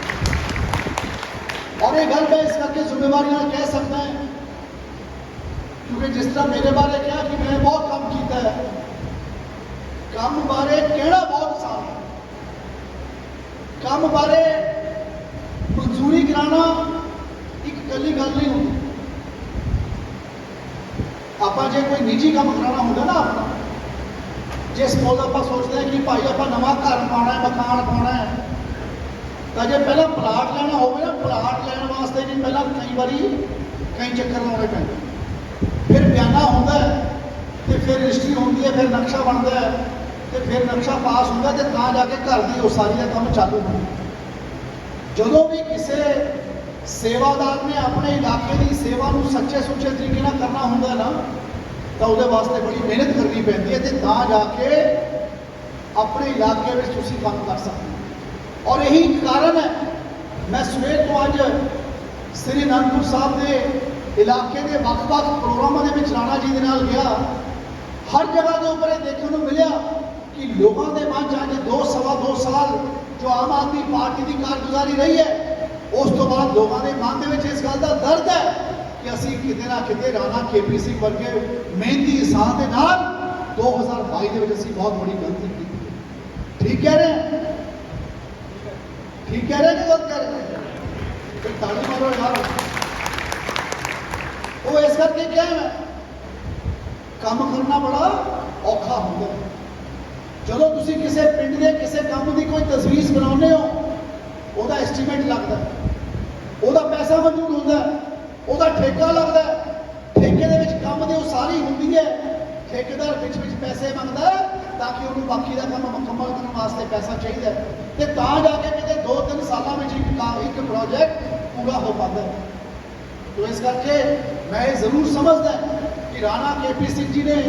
ਔਰ ਇਹ ਗੱਲ ਮੈਂ ਇਸ ਕਰਕੇ ਜ਼ਿੰਮੇਵਾਰੀ ਨਾਲ ਕਹਿ ਸਕਦਾ ਹਾਂ ਕਿਉਂਕਿ ਜਿਸ ਤਰ੍ਹਾਂ ਮੇਰੇ ਬਾਰੇ ਕਿਹਾ ਕਿ ਮੈਂ ਬਹੁਤ ਕੰਮ ਕੀਤਾ ਹੈ ਕੰਮ ਬਾਰੇ ਕਹਿਣਾ ਬਹੁਤ ਆਸਾਨ ਹੈ ਕੰਮ ਬਾਰੇ ਮਨਜ਼ੂਰੀ ਕਰਾਉਣਾ ਇੱਕ ਕੱਲੀ ਗੱਲ ਨਹੀਂ ਹੁੰਦੀ ਆਪਾਂ ਜੇ ਕੋਈ ਨਿੱਜੀ ਕੰਮ ਕਰਾਉਣਾ ਹੁੰਦਾ ਨਾ ਆਪਣਾ ਜੇ ਸਪੋਜ਼ ਆਪਾਂ ਸੋਚਦੇ ਹਾਂ ਕਿ ਭਾਈ ਆਪਾਂ ਨਵਾਂ ਘਰ ਪਾਉਣਾ ਹੈ ਮਕਾਨ ਪਾਉਣਾ ਹੈ ਤਾਂ ਜੇ ਪਹਿਲਾਂ ਕਈ ਵਾਰੀ ਕਈ ਚੱਕਰ ਲਾਉਣੇ ਪੈਂਦੇ। ਫਿਰ ਬਿਆਨਾ ਹੁੰਦਾ ਤੇ ਫਿਰ ਰਜਿਸਟਰੀ ਹੁੰਦੀ ਹੈ, ਫਿਰ ਨਕਸ਼ਾ ਬਣਦਾ ਹੈ ਤੇ ਫਿਰ ਨਕਸ਼ਾ ਪਾਸ ਹੁੰਦਾ ਤੇ ਤਾਂ ਜਾ ਕੇ ਘਰ ਦੀ ਉਸਾਰੀ ਦਾ ਕੰਮ ਚਾਲੂ ਹੁੰਦਾ। ਜਦੋਂ ਵੀ ਕਿਸੇ ਸੇਵਾਦਾਰ ਨੇ ਆਪਣੇ ਇਲਾਕੇ ਦੀ ਸੇਵਾ ਨੂੰ ਸੱਚੇ ਸੁੱਚੇ ਤਰੀਕੇ ਨਾਲ ਕਰਨਾ ਹੁੰਦਾ ਨਾ, ਤਾਂ ਉਹਦੇ ਵਾਸਤੇ ਬੜੀ ਮਿਹਨਤ ਕਰਨੀ ਪੈਂਦੀ ਹੈ ਤੇ ਤਾਂ ਜਾ ਕੇ ਆਪਣੇ ਇਲਾਕੇ ਵਿੱਚ ਤੁਸੀਂ ਕੰਮ ਕਰ ਸਕਦੇ ਹੋ। ਔਰ ਇਹੀ ਕਾਰਨ ਹੈ, ਮੈਂ ਸਵੇਰ ਤੋਂ ਅੱਜ ਸ੍ਰੀ ਅਨੰਦਪੁਰ ਸਾਹਿਬ ਦੇ ਇਲਾਕੇ ਦੇ ਵੱਖ-ਵੱਖ ਪ੍ਰੋਗਰਾਮਾਂ ਦੇ ਵਿੱਚ ਰਾਣਾ ਜੀ ਦੇ ਨਾਲ ਗਿਆ। ਹਰ ਜਗ੍ਹਾ ਦੇ ਉੱਪਰ ਇਹ ਦੇਖਣ ਨੂੰ ਮਿਲਿਆ ਕਿ ਲੋਕਾਂ ਦੇ ਮਨ 'ਚ ਅੱਜ ਦੋ ਸਵਾ ਦੋ ਸਾਲ ਜੋ ਆਮ ਆਦਮੀ ਪਾਰਟੀ ਦੀ ਕਾਰਗੁਜ਼ਾਰੀ ਰਹੀ ਹੈ, ਉਸ ਤੋਂ ਬਾਅਦ ਲੋਕਾਂ ਦੇ ਮਨ ਦੇ ਵਿੱਚ ਇਸ ਗੱਲ ਦਾ ਦਰਦ ਹੈ ਕਿ ਅਸੀਂ ਕਿਤੇ ਨਾ ਕਿਤੇ ਰਾਣਾ ਕੇਪੀ ਸਿੰਘ ਵਰਗੇ ਮਿਹਨਤੀ ਇਨਸਾਨ ਦੇ ਨਾਲ 2022 ਦੇ ਵਿੱਚ ਅਸੀਂ ਬਹੁਤ ਬੜੀ ਗਲਤੀ ਕੀਤੀ। ਠੀਕ ਕਹਿ ਰਹੇ? ਠੀਕ ਕਹਿ ਰਹੇ ਕਿ ਗਲਤ ਕਹਿ ਰਹੇ? ਤੇ ਤਾੜੀ ਮਾਰੋ ਯਾਰ। ਉਹ ਇਸ ਕਰਕੇ ਕਿਹਾ ਮੈਂ ਕੰਮ ਕਰਨਾ ਬੜਾ ਔਖਾ ਹੁੰਦਾ। ਜਦੋਂ ਤੁਸੀਂ ਕਿਸੇ ਪਿੰਡ ਦੇ ਕਿਸੇ ਕੰਮ ਦੀ ਕੋਈ ਤਸਵੀਰ ਬਣਾਉਂਦੇ ਹੋ, ਉਹਦਾ ਐਸਟੀਮੇਟ ਲੱਗਦਾ। ਉਹਦਾ ਪੈਸਾ ਮਨਜ਼ੂਰ ਹੁੰਦਾ। ਉਹਦਾ ਠੇਕਾ ਲੱਗਦਾ। ਠੇਕੇ ਦੇ ਵਿੱਚ ਕੰਮ ਦੀ ਉਸਾਰੀ ਹੁੰਦੀ ਹੈ। ਠੇਕੇਦਾਰ ਵਿੱਚ ਵਿੱਚ ਪੈਸੇ ਮੰਗਦਾ ਤਾਂ ਕਿ ਉਹਨੂੰ ਬਾਕੀ ਦਾ ਕੰਮ ਮੁਕੰਮਲ ਕਰਨ ਵਾਸਤੇ ਪੈਸਾ ਚਾਹੀਦਾ ਤੇ ਤਾਂ ਜਾ ਕੇ ਕਿਤੇ 2-3 ਸਾਲਾਂ ਵਿੱਚ ਇੱਕ ਇੱਕ ਪ੍ਰੋਜੈਕਟ ਪੂਰਾ ਹੋ ਪਾਉਂਦਾ ਹੈ। ਤੋ ਇਸ ਕਰਕੇ ਮੈਂ ਇਹ ਜ਼ਰੂਰ ਸਮਝਦਾ ਕਿ ਰਾਣਾ ਕੇਪੀ ਸਿੰਘ ਜੀ ਨੇ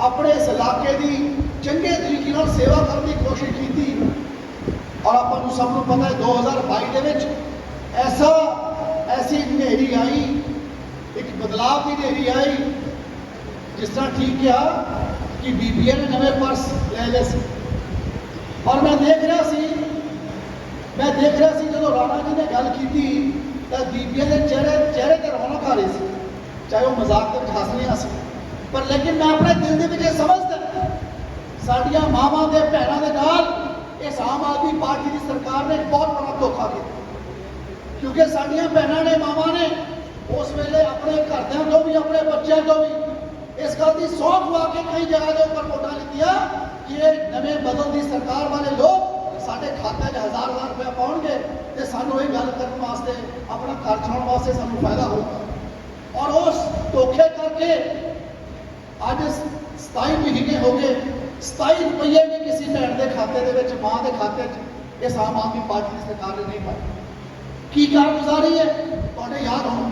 ਆਪਣੇ ਇਸ ਇਲਾਕੇ ਦੀ ਚੰਗੇ ਤਰੀਕੇ ਨਾਲ ਸੇਵਾ ਕਰਨ ਦੀ ਕੋਸ਼ਿਸ਼ ਕੀਤੀ। ਔਰ ਆਪਾਂ ਨੂੰ ਸਭ ਨੂੰ ਪਤਾ ਹੈ 2022 ਦੇ ਵਿੱਚ ਐਸਾ, ਐਸੀ ਹਨੇਰੀ ਆਈ, ਇੱਕ ਬਦਲਾਅ ਦੀ ਹਨੇਰੀ ਆਈ, ਜਿਸ ਤਰ੍ਹਾਂ ਠੀਕ ਕਿਹਾ ਕਿ ਬੀਬੀਆਂ ਨੇ ਨਵੇਂ ਪਰਸ ਲੈ ਲਏ ਸੀ। ਔਰ ਮੈਂ ਦੇਖ ਰਿਹਾ ਸੀ ਮੈਂ ਦੇਖ ਰਿਹਾ ਸੀ ਜਦੋਂ ਰਾਣਾ ਜੀ ਨੇ ਗੱਲ ਕੀਤੀ ਤਾਂ ਬੀਬੀਆਂ ਦੇ ਚਿਹਰੇ ਚਿਹਰੇ ਤੇ ਰੌਣਕ ਆ ਰਹੀ ਸੀ ਚਾਹੇ ਉਹ ਮਜ਼ਾਕ ਦੇ ਵਿੱਚ ਹੱਸ ਰਹੀਆਂ ਸੀ ਪਰ ਲੇਕਿਨ ਮੈਂ ਆਪਣੇ ਦਿਲ ਦੇ ਵਿੱਚ ਇਹ ਸਮਝਦਾ ਸਾਡੀਆਂ ਮਾਵਾਂ ਦੇ ਭੈਣਾਂ ਦੇ ਨਾਲ ਇਸ ਆਮ ਆਦਮੀ ਪਾਰਟੀ ਦੀ ਸਰਕਾਰ ਨੇ ਇੱਕ ਬਹੁਤ ਬੜਾ ਧੋਖਾ ਕੀਤਾ ਕਿਉਂਕਿ ਸਾਡੀਆਂ ਭੈਣਾਂ ਨੇ ਮਾਵਾਂ ਨੇ ਉਸ ਵੇਲੇ ਆਪਣੇ ਘਰਦਿਆਂ ਤੋਂ ਵੀ ਆਪਣੇ ਬੱਚਿਆਂ ਤੋਂ ਵੀ ਇਸ ਗੱਲ ਦੀ ਸੌਂ ਖਵਾ ਕੇ ਕਈ ਜਗ੍ਹਾ ਦੇ ਉੱਪਰ ਵੋਟਾਂ ਲਿੱਤੀਆਂ ਕਿ ਇਹ ਨਵੇਂ ਬਦਲ ਦੀ ਸਰਕਾਰ ਵਾਲੇ ਲੋਕ ਸਾਡੇ ਖਾਤੇ 'ਚ ਹਜ਼ਾਰ ਹਜ਼ਾਰ ਰੁਪਏ ਪਾਉਣਗੇ ਤੇ ਸਾਨੂੰ ਇਹ ਗੱਲ ਕਰਨ ਵਾਸਤੇ, ਆਪਣਾ ਘਰ ਚਲਾਉਣ ਵਾਸਤੇ ਸਾਨੂੰ ਫਾਇਦਾ ਹੋਊਗਾ। ਔਰ ਉਸ ਧੋਖੇ ਕਰਕੇ ਅੱਜ 27 ਮਹੀਨੇ ਹੋ ਗਏ 27 ਰੁਪਏ ਵੀ ਕਿਸੇ ਭੈਣ ਦੇ ਖਾਤੇ ਦੇ ਵਿੱਚ, ਮਾਂ ਦੇ ਖਾਤੇ 'ਚ ਇਸ ਆਮ ਆਦਮੀ ਪਾਰਟੀ ਦੀ ਸਰਕਾਰ ਨੇ ਨਹੀਂ ਪਾਈ। ਕੀ ਕਾਰਗੁਜ਼ਾਰੀ ਹੈ? ਤੁਹਾਡੇ ਯਾਦ ਹੋਣਾ।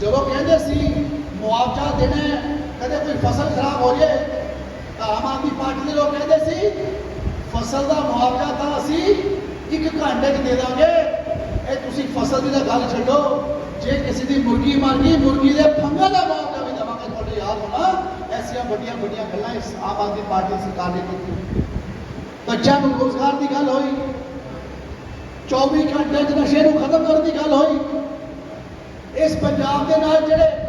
ਜਦੋਂ ਕਹਿੰਦੇ ਸੀ, ਮੁਆਵਜ਼ਾ ਦੇਣਾ ਕਦੇ ਕੋਈ ਫਸਲ ਖਰਾਬ ਹੋ ਜਾਏ, ਤਾਂ ਆਮ ਆਦਮੀ ਪਾਰਟੀ ਦੇ ਲੋਕ ਕਹਿੰਦੇ ਸੀ ਫਸਲ ਦਾ ਮੁਆਵਜ਼ਾ ਤਾਂ ਅਸੀਂ ਇੱਕ ਘੰਟੇ 'ਚ ਦੇ ਦਾਂਗੇ। ਇਹ ਤੁਸੀਂ ਫਸਲ ਦੀ ਤਾਂ ਗੱਲ ਛੱਡੋ। ਜੇ ਕਿਸੇ ਦੀ ਮੁਰਗੀ ਮਰ ਗਈ, ਮੁਰਗੀ ਦੇ ਫੰਗਾਂ ਦਾ ਮੁਆਵਜ਼ਾ ਵੀ ਦੇਵਾਂਗੇ। ਤੁਹਾਡੇ ਯਾਦ ਹੋਣਾ ਐਸੀਆਂ ਵੱਡੀਆਂ ਵੱਡੀਆਂ ਗੱਲਾਂ ਇਸ ਆਮ ਆਦਮੀ ਪਾਰਟੀ ਸਰਕਾਰ ਨੇ ਕੀਤੀ। ਬੱਚਿਆਂ ਨੂੰ ਰੋਜ਼ਗਾਰ ਦੀ ਗੱਲ ਹੋਈ। 24 ਘੰਟੇ 'ਚ ਨਸ਼ੇ ਨੂੰ ਖਤਮ ਕਰਨ ਦੀ ਗੱਲ ਹੋਈ। ਇਸ ਪੰਜਾਬ ਦੇ ਨਾਲ ਜਿਹੜੇ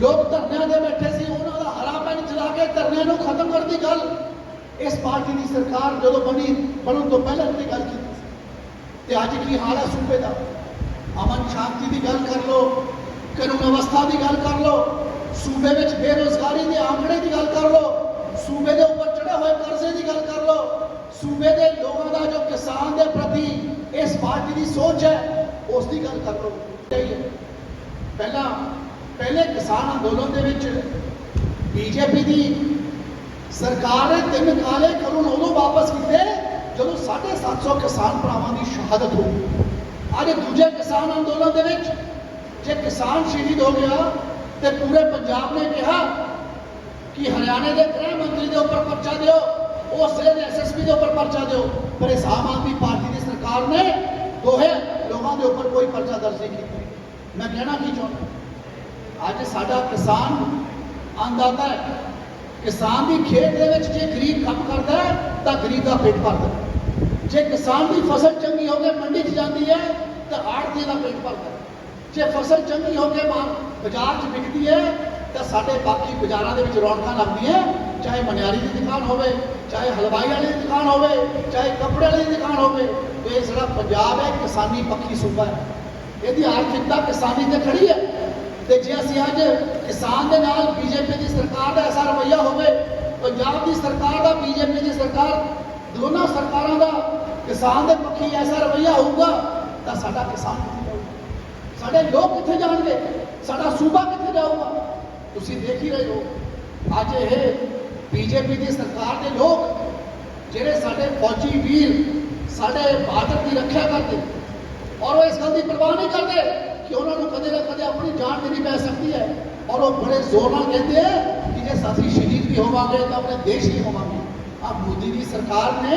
ਲੋਕ ਧਰਨਿਆਂ ਦੇ ਬੈਠੇ ਸੀ, ਉਹਨਾਂ ਦਾ ਹਰਾ ਪੈਨ ਚਲਾ ਕੇ ਧਰਨਿਆਂ ਨੂੰ ਖਤਮ ਕਰਨ ਦੀ ਗੱਲ ਇਸ ਪਾਰਟੀ ਦੀ ਸਰਕਾਰ ਜਦੋਂ ਬਣੀ, ਬਣਨ ਤੋਂ ਪਹਿਲਾਂ ਦੀ ਗੱਲ ਕੀਤੀ ਸੀ। ਤੇ ਅੱਜ ਕੀ ਹਾਲ ਹੈ ਸੂਬੇ ਦਾ? ਅਮਨ ਸ਼ਾਂਤੀ ਦੀ ਗੱਲ ਕਰ ਲੋ ਕਾਨੂੰਨ ਅਵਸਥਾ ਦੀ ਗੱਲ ਕਰ ਲੋ ਸੂਬੇ ਵਿੱਚ ਬੇਰੋਜ਼ਗਾਰੀ ਦੇ ਆંકੜੇ ਦੀ ਗੱਲ ਕਰ ਲੋ ਸੂਬੇ ਦੇ ਉੱਪਰ ਚੜੇ ਹੋਏ ਕਰਜ਼ੇ ਦੀ ਗੱਲ ਕਰ ਲੋ ਸੂਬੇ ਦੇ ਲੋਕਾਂ ਦਾ ਜੋ ਕਿਸਾਨ ਦੇ ਪ੍ਰਤੀ ਇਸ ਪਾਰਟੀ ਦੀ ਸੋਚ ਹੈ, ਉਸ ਦੀ ਗੱਲ ਕਰ ਲੋ ਪਹਿਲਾਂ, ਪਹਿਲੇ ਕਿਸਾਨ ਅੰਦੋਲਨ ਦੇ ਵਿੱਚ ਬੀਜੇਪੀ ਦੀ ਸਰਕਾਰ ਨੇ ਤਿੰਨ ਕਾਲੇ ਕਾਨੂੰਨ ਉਦੋਂ ਵਾਪਸ ਕੀਤੇ ਜਦੋਂ 750 ਕਿਸਾਨ ਭਰਾਵਾਂ ਦੀ ਸ਼ਹਾਦਤ ਹੋ ਗਈ। ਅੱਜ ਦੂਜੇ ਕਿਸਾਨ ਅੰਦੋਲਨ ਦੇ ਵਿੱਚ ਜੇ ਕਿਸਾਨ ਸ਼ਹੀਦ ਹੋ ਗਿਆ ਤੇ ਪੂਰੇ ਪੰਜਾਬ ਨੇ ਕਿਹਾ ਕਿ ਹਰਿਆਣੇ ਦੇ ਗ੍ਰਹਿ ਮੰਤਰੀ ਦੇ ਉੱਪਰ ਪਰਚਾ ਦਿਓ ਉਸ ਦੇ ਐਸਐਸਪੀ ਦੇ ਉੱਪਰ ਪਰਚਾ ਦਿਓ। ਪਰ ਇਸ ਆਮ ਆਦਮੀ ਪਾਰਟੀ ਦੀ ਸਰਕਾਰ ਨੇ ਦੋਹੇ ਲੋਕਾਂ ਦੇ ਉੱਪਰ ਕੋਈ ਪਰਚਾ ਦਰਜ ਨਹੀਂ ਕੀਤਾ। ਮੈਂ ਕਹਿਣਾ ਕੀ ਚਾਹੁੰਦਾ? ਅੱਜ ਸਾਡਾ ਕਿਸਾਨ ਅੰਦਾਤਾ ਹੈ। ਕਿਸਾਨ ਦੀ ਖੇਤ ਦੇ ਵਿੱਚ ਜੇ ਗਰੀਬ ਕੰਮ ਕਰਦਾ ਹੈ, ਤਾਂ ਗਰੀਬ ਦਾ ਪੇਟ ਭਰਦਾ ਜੇ ਕਿਸਾਨ ਦੀ ਫਸਲ ਚੰਗੀ ਹੋ ਕੇ ਮੰਡੀ 'ਚ ਜਾਂਦੀ ਹੈ, ਤਾਂ ਆੜਤੀ ਦਾ ਪੇਟ ਭਰਦਾ ਜੇ ਫਸਲ ਚੰਗੀ ਹੋ ਕੇ ਮਾਂ ਬਾਜ਼ਾਰ 'ਚ ਵਿਕਦੀ ਹੈ, ਤਾਂ ਸਾਡੇ ਬਾਕੀ ਬਾਜ਼ਾਰਾਂ ਦੇ ਵਿੱਚ ਰੌਣਕਾਂ ਲੱਗਦੀਆਂ ਚਾਹੇ ਮਨਿਆਰੀ ਦੀ ਦੁਕਾਨ ਹੋਵੇ, ਚਾਹੇ ਹਲਵਾਈ ਵਾਲੀ ਦੀ ਦੁਕਾਨ ਹੋਵੇ, ਚਾਹੇ ਕੱਪੜੇ ਵਾਲੀ ਦੀ ਦੁਕਾਨ ਹੋਵੇ, ਇਹ ਜਿਹੜਾ ਪੰਜਾਬ ਹੈ, ਕਿਸਾਨੀ ਪੱਖੀ ਸੂਬਾ ਹੈ। ਇਹਦੀ ਆਰਥਿਕਤਾ ਕਿਸਾਨੀ ਤੇ ਖੜੀ ਹੈ। ਤੇ ਜੇ ਅਸੀਂ ਅੱਜ ਕਿਸਾਨ ਦੇ ਨਾਲ ਬੀਜੇਪੀ ਦੀ ਸਰਕਾਰ ਦਾ ਐਸਾ ਰਵੱਈਆ ਹੋਵੇ ਪੰਜਾਬ ਦੀ ਸਰਕਾਰ ਦਾ ਬੀਜੇਪੀ ਦੀ ਸਰਕਾਰ ਦੋਨਾਂ ਸਰਕਾਰਾਂ ਦਾ ਕਿਸਾਨ ਦੇ ਪੱਖੀ ਐਸਾ ਰਵੱਈਆ ਹੋਊਗਾ ਤਾਂ ਸਾਡਾ ਕਿਸਾਨ ਕਿੱਥੇ ਜਾਊਗਾ ਸਾਡੇ ਲੋਕ ਕਿੱਥੇ ਜਾਣਗੇ ਸਾਡਾ ਸੂਬਾ ਕਿੱਥੇ ਜਾਊਗਾ ਤੁਸੀਂ ਦੇਖ ਹੀ ਰਹੇ ਹੋ ਅੱਜ ਇਹ ਬੀਜੇਪੀ ਦੀ ਸਰਕਾਰ ਦੇ ਲੋਕ ਜਿਹੜੇ ਸਾਡੇ ਫੌਜੀ ਵੀਰ ਸਾਡੇ ਬਾਰਡਰ ਦੀ ਰੱਖਿਆ ਕਰਦੇ ਔਰ ਉਹ ਇਸ ਗੱਲ ਦੀ ਪਰਵਾਹ ਨਹੀਂ ਕਰਦੇ ਕਿ ਉਹਨਾਂ ਨੂੰ ਕਦੇ ਨਾ ਕਦੇ ਆਪਣੀ ਜਾਨ ਦੇਣੀ ਪੈ ਸਕਦੀ ਹੈ ਔਰ ਉਹ ਬੜੇ ਜ਼ੋਰ ਨਾਲ ਕਹਿੰਦੇ ਆ ਕਿ ਜੇ ਅਸੀਂ ਸ਼ਹੀਦ ਵੀ ਹੋਵਾਂਗੇ ਤਾਂ ਆਪਣੇ ਦੇਸ਼ ਲਈ ਹੋਵਾਂਗੇ ਆ ਮੋਦੀ ਦੀ ਸਰਕਾਰ ਨੇ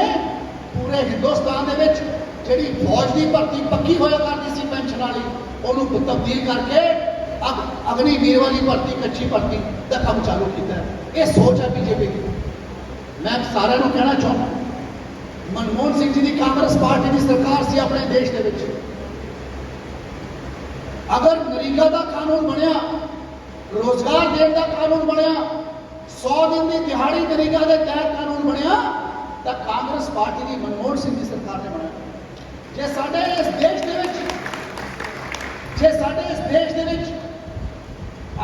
ਪੂਰੇ ਹਿੰਦੁਸਤਾਨ ਦੇ ਵਿੱਚ ਜਿਹੜੀ ਫੌਜ ਦੀ ਭਰਤੀ ਪੱਕੀ ਹੋਇਆ ਕਰਦੀ ਸੀ ਪੈਨਸ਼ਨ ਵਾਲੀ ਉਹਨੂੰ ਤਬਦੀਲ ਕਰਕੇ ਅਗ ਅਗਨੀ ਵੀਰ ਵਾਲੀ ਭਰਤੀ ਕੱਚੀ ਭਰਤੀ ਦਾ ਕੰਮ ਚਾਲੂ ਕੀਤਾ ਇਹ ਸੋਚ ਹੈ ਬੀਜੇਪੀ ਦੀ ਮੈਂ ਸਾਰਿਆਂ ਨੂੰ ਕਹਿਣਾ ਚਾਹੁੰਦਾ ਮਨਮੋਹਨ ਸਿੰਘ ਜੀ ਦੀ ਕਾਂਗਰਸ ਪਾਰਟੀ ਦੀ ਸਰਕਾਰ ਸੀ ਆਪਣੇ ਦੇਸ਼ ਦੇ ਵਿੱਚ ਅਗਰ ਨਰੇਗਾ ਦਾ ਕਾਨੂੰਨ ਬਣਿਆ, ਰੋਜ਼ਗਾਰ ਦੇਣ ਦਾ ਕਾਨੂੰਨ ਬਣਿਆ 100 ਦਿਨ ਦੀ ਦਿਹਾੜੀ ਨਰੇਗਾ ਦੇ ਤਹਿਤ ਕਾਨੂੰਨ ਬਣਿਆ, ਤਾਂ ਕਾਂਗਰਸ ਪਾਰਟੀ ਦੀ ਮਨਮੋਹਨ ਸਿੰਘ ਦੀ ਸਰਕਾਰ ਨੇ ਬਣਾਇਆ। ਜੇ ਸਾਡੇ ਇਸ ਦੇਸ਼ ਦੇ ਵਿੱਚ, ਜੇ ਸਾਡੇ ਇਸ ਦੇਸ਼ ਦੇ ਵਿੱਚ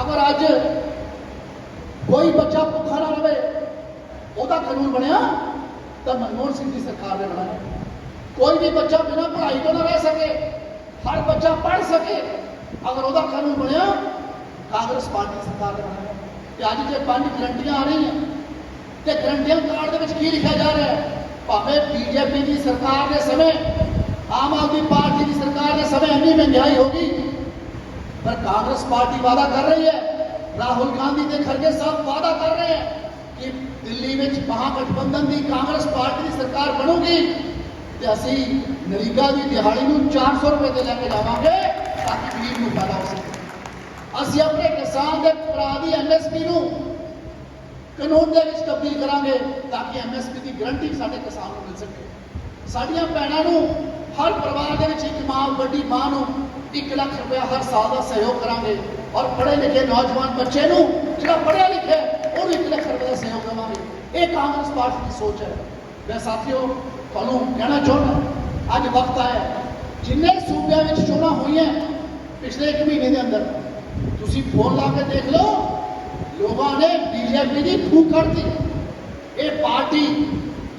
ਅਗਰ ਅੱਜ ਕੋਈ ਬੱਚਾ ਭੁੱਖਾ ਨਾ ਰਹੇ ਉਹਦਾ ਕਾਨੂੰਨ ਬਣਿਆ, ਤਾਂ ਮਨਮੋਹਨ ਸਿੰਘ ਦੀ ਸਰਕਾਰ ਨੇ ਬਣਾਇਆ। ਕੋਈ ਵੀ ਬੱਚਾ ਬਿਨਾਂ ਪੜ੍ਹਾਈ ਤੋਂ ਨਾ ਰਹਿ ਸਕੇ, ਹਰ ਬੱਚਾ ਪੜ੍ਹ ਸਕੇ ਅਗਰ ਉਹਦਾ ਕਾਨੂੰਨ ਬਣਿਆ, ਕਾਂਗਰਸ ਪਾਰਟੀ ਸਰਕਾਰ ਨੇ ਬਣਾਇਆ ਤੇ ਅੱਜ ਜੇ ਪੰਜ ਗਰੰਟੀਆਂ ਆ ਰਹੀਆਂ, ਤੇ ਗਰੰਟੀਆਂ ਕਾਰਡ ਦੇ ਵਿੱਚ ਕੀ ਲਿਖਿਆ ਜਾ ਰਿਹਾ ਹੈ? ਭਾਵੇਂ ਬੀਜੇਪੀ ਦੀ ਸਰਕਾਰ ਦੇ ਸਮੇਂ, ਆਮ ਆਦਮੀ ਪਾਰਟੀ ਦੀ ਸਰਕਾਰ ਦੇ ਸਮੇਂ ਇੰਨੀ ਮਹਿੰਗਾਈ ਹੋ ਗਈ, ਪਰ ਕਾਂਗਰਸ ਪਾਰਟੀ ਵਾਅਦਾ ਕਰ ਰਹੀ ਹੈ। ਰਾਹੁਲ ਗਾਂਧੀ ਤੇ ਖਰਗੇ ਸਾਹਿਬ ਵਾਅਦਾ ਕਰ ਰਹੇ ਹੈ ਕਿ ਦਿੱਲੀ ਵਿੱਚ ਮਹਾਗਠਬੰਧਨ ਦੀ ਕਾਂਗਰਸ ਪਾਰਟੀ ਦੀ ਸਰਕਾਰ ਬਣੂਗੀ, ਤੇ ਅਸੀਂ ਨਰੇਗਾ ਦੀ ਦਿਹਾੜੀ ਨੂੰ 400 ਰੁਪਏ ਤੇ ਲੈ ਕੇ ਜਾਵਾਂਗੇ। ਤਾਂ ਕਿ ਨੂੰ ਫਾਇਦਾ ਹੋ ਸਕੇ ਅਸੀਂ ਆਪਣੇ ਕਿਸਾਨ ਦੇ ਭਰਾ ਦੀ ਐਮਐਸਪੀ ਨੂੰ ਕਾਨੂੰਨ ਦੇ ਵਿੱਚ ਤਬਦੀਲ ਕਰਾਂਗੇ ਤਾਂ ਕਿ ਐਮਐਸਪੀ ਦੀ ਗਰੰਟੀ ਸਾਡੇ ਕਿਸਾਨ ਨੂੰ ਮਿਲ ਸਕੇ। ਸਾਡੀਆਂ ਭੈਣਾਂ ਨੂੰ ਹਰ ਪਰਿਵਾਰ ਦੇ ਵਿੱਚ ਇੱਕ ਮਾਂ, ਵੱਡੀ ਮਾਂ ਨੂੰ 1 ਲੱਖ ਰੁਪਏ ਹਰ ਸਾਲ ਦਾ ਸਹਿਯੋਗ ਕਰਾਂਗੇ ਔਰ ਪੜ੍ਹੇ ਲਿਖੇ ਨੌਜਵਾਨ ਬੱਚੇ ਨੂੰ ਜਿਹੜਾ ਪੜ੍ਹਿਆ ਲਿਖਿਆ ਉਹਨੂੰ 1 ਲੱਖ ਰੁਪਏ ਦਾ ਸਹਿਯੋਗ ਦੇਵਾਂਗੇ। ਇਹ ਕਾਂਗਰਸ ਪਾਰਟੀ ਦੀ ਸੋਚ ਹੈ। ਮੈਂ ਸਾਥੀਓ, ਤੁਹਾਨੂੰ ਕਹਿਣਾ ਚਾਹੁੰਦਾ, ਅੱਜ ਵਕਤ ਆਇਆ ਜਿੰਨੇ ਸੂਬਿਆਂ ਵਿੱਚ ਚੋਣਾਂ ਹੋਈਆਂ ਪਿਛਲੇ 1 ਮਹੀਨੇ ਦੇ ਅੰਦਰ। ਤੁਸੀਂ ਫੋਨ ਲਾ ਕੇ ਦੇਖ ਲਓ, ਲੋਕਾਂ ਨੇ ਬੀਜੇਪੀ ਦੀ ਫੂਕ ਕੱਢਤੀ। ਇਹ ਪਾਰਟੀ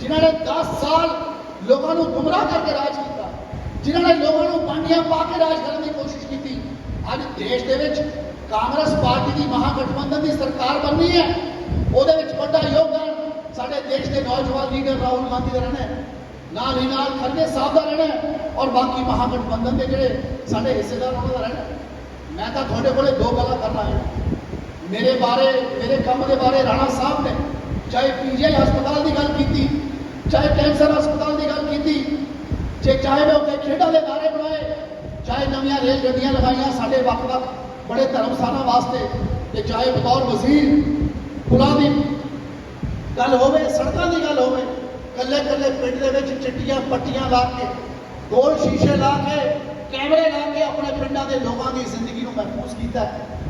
ਜਿਨ੍ਹਾਂ ਨੇ 10 ਸਾਲ ਲੋਕਾਂ ਨੂੰ ਗੁੰਮਰਾਹ ਕਰਕੇ ਰਾਜ ਕੀਤਾ, ਜਿਨ੍ਹਾਂ ਨੇ ਲੋਕਾਂ ਨੂੰ ਪਾਂਡੀਆਂ ਪਾ ਕੇ ਰਾਜ ਕਰਨ ਦੀ ਕੋਸ਼ਿਸ਼ ਕੀਤੀ, ਅੱਜ ਦੇਸ਼ ਦੇ ਵਿੱਚ ਕਾਂਗਰਸ ਪਾਰਟੀ ਦੀ ਮਹਾਗਠਬੰਧਨ ਦੀ ਸਰਕਾਰ ਬਣਨੀ ਹੈ। ਉਹਦੇ ਵਿੱਚ ਵੱਡਾ ਯੋਗਦਾਨ ਸਾਡੇ ਦੇਸ਼ ਦੇ ਨੌਜਵਾਨ ਲੀਡਰ ਰਾਹੁਲ ਗਾਂਧੀ ਦਾ ਰਹਿਣਾ ਹੈ। ਨਾਲ ਹੀ ਨਾਲ ਖਰਗੇ ਸਾਹਿਬ ਦਾ ਰਹਿਣਾ ਔਰ ਬਾਕੀ ਮਹਾਗਠਬੰਧਨ ਦੇ ਜਿਹੜੇ ਸਾਡੇ ਹਿੱਸੇਦਾਰ ਉਹਨਾਂ ਦਾ ਰਹਿਣਾ ਮੈਂ ਤਾਂ ਤੁਹਾਡੇ ਕੋਲੇ ਦੋ ਗੱਲਾਂ ਕਰਨਾ ਹੈ। ਮੇਰੇ ਬਾਰੇ, ਮੇਰੇ ਕੰਮ ਦੇ ਬਾਰੇ ਰਾਣਾ ਸਾਹਿਬ ਨੇ ਚਾਹੇ ਪੀਜੀਆਈ ਹਸਪਤਾਲ ਦੀ ਗੱਲ ਕੀਤੀ, ਚਾਹੇ ਕੈਂਸਰ ਹਸਪਤਾਲ ਦੀ ਗੱਲ ਕੀਤੀ, ਜੇ ਚਾਹੇ ਮੈਂ ਉੱਤੇ ਖੇਡਾਂ ਦੇ ਦਾਰੇ ਬਣਾਏ, ਚਾਹੇ ਨਵੀਆਂ ਰੇਲ ਗੱਡੀਆਂ ਲਗਾਈਆਂ ਸਾਡੇ ਵੱਖ-ਵੱਖ ਬੜੇ ਧਰਮਸਥਾਨਾਂ ਵਾਸਤੇ ਤੇ ਚਾਹੇ ਬਤੌਰ ਵਜ਼ੀਰ ਪੁਲਾਂ ਦੀ ਗੱਲ ਹੋਵੇ, ਸੜਕਾਂ ਦੀ ਗੱਲ ਹੋਵੇ ਕੱਲੇ ਕੱਲੇ ਪਿੰਡ ਦੇ ਵਿੱਚ ਚਿੱਟੀਆਂ ਪੱਟੀਆਂ ਲਾ ਕੇ, ਗੋਲ ਸ਼ੀਸ਼ੇ ਲਾ ਕੇ, ਕੈਮਰੇ ਲਾ ਕੇ ਆਪਣੇ ਪਿੰਡਾਂ ਦੇ ਲੋਕਾਂ ਦੀ ਜ਼ਿੰਦਗੀ ਨੂੰ ਮਹਿਫੂਜ਼ ਕੀਤਾ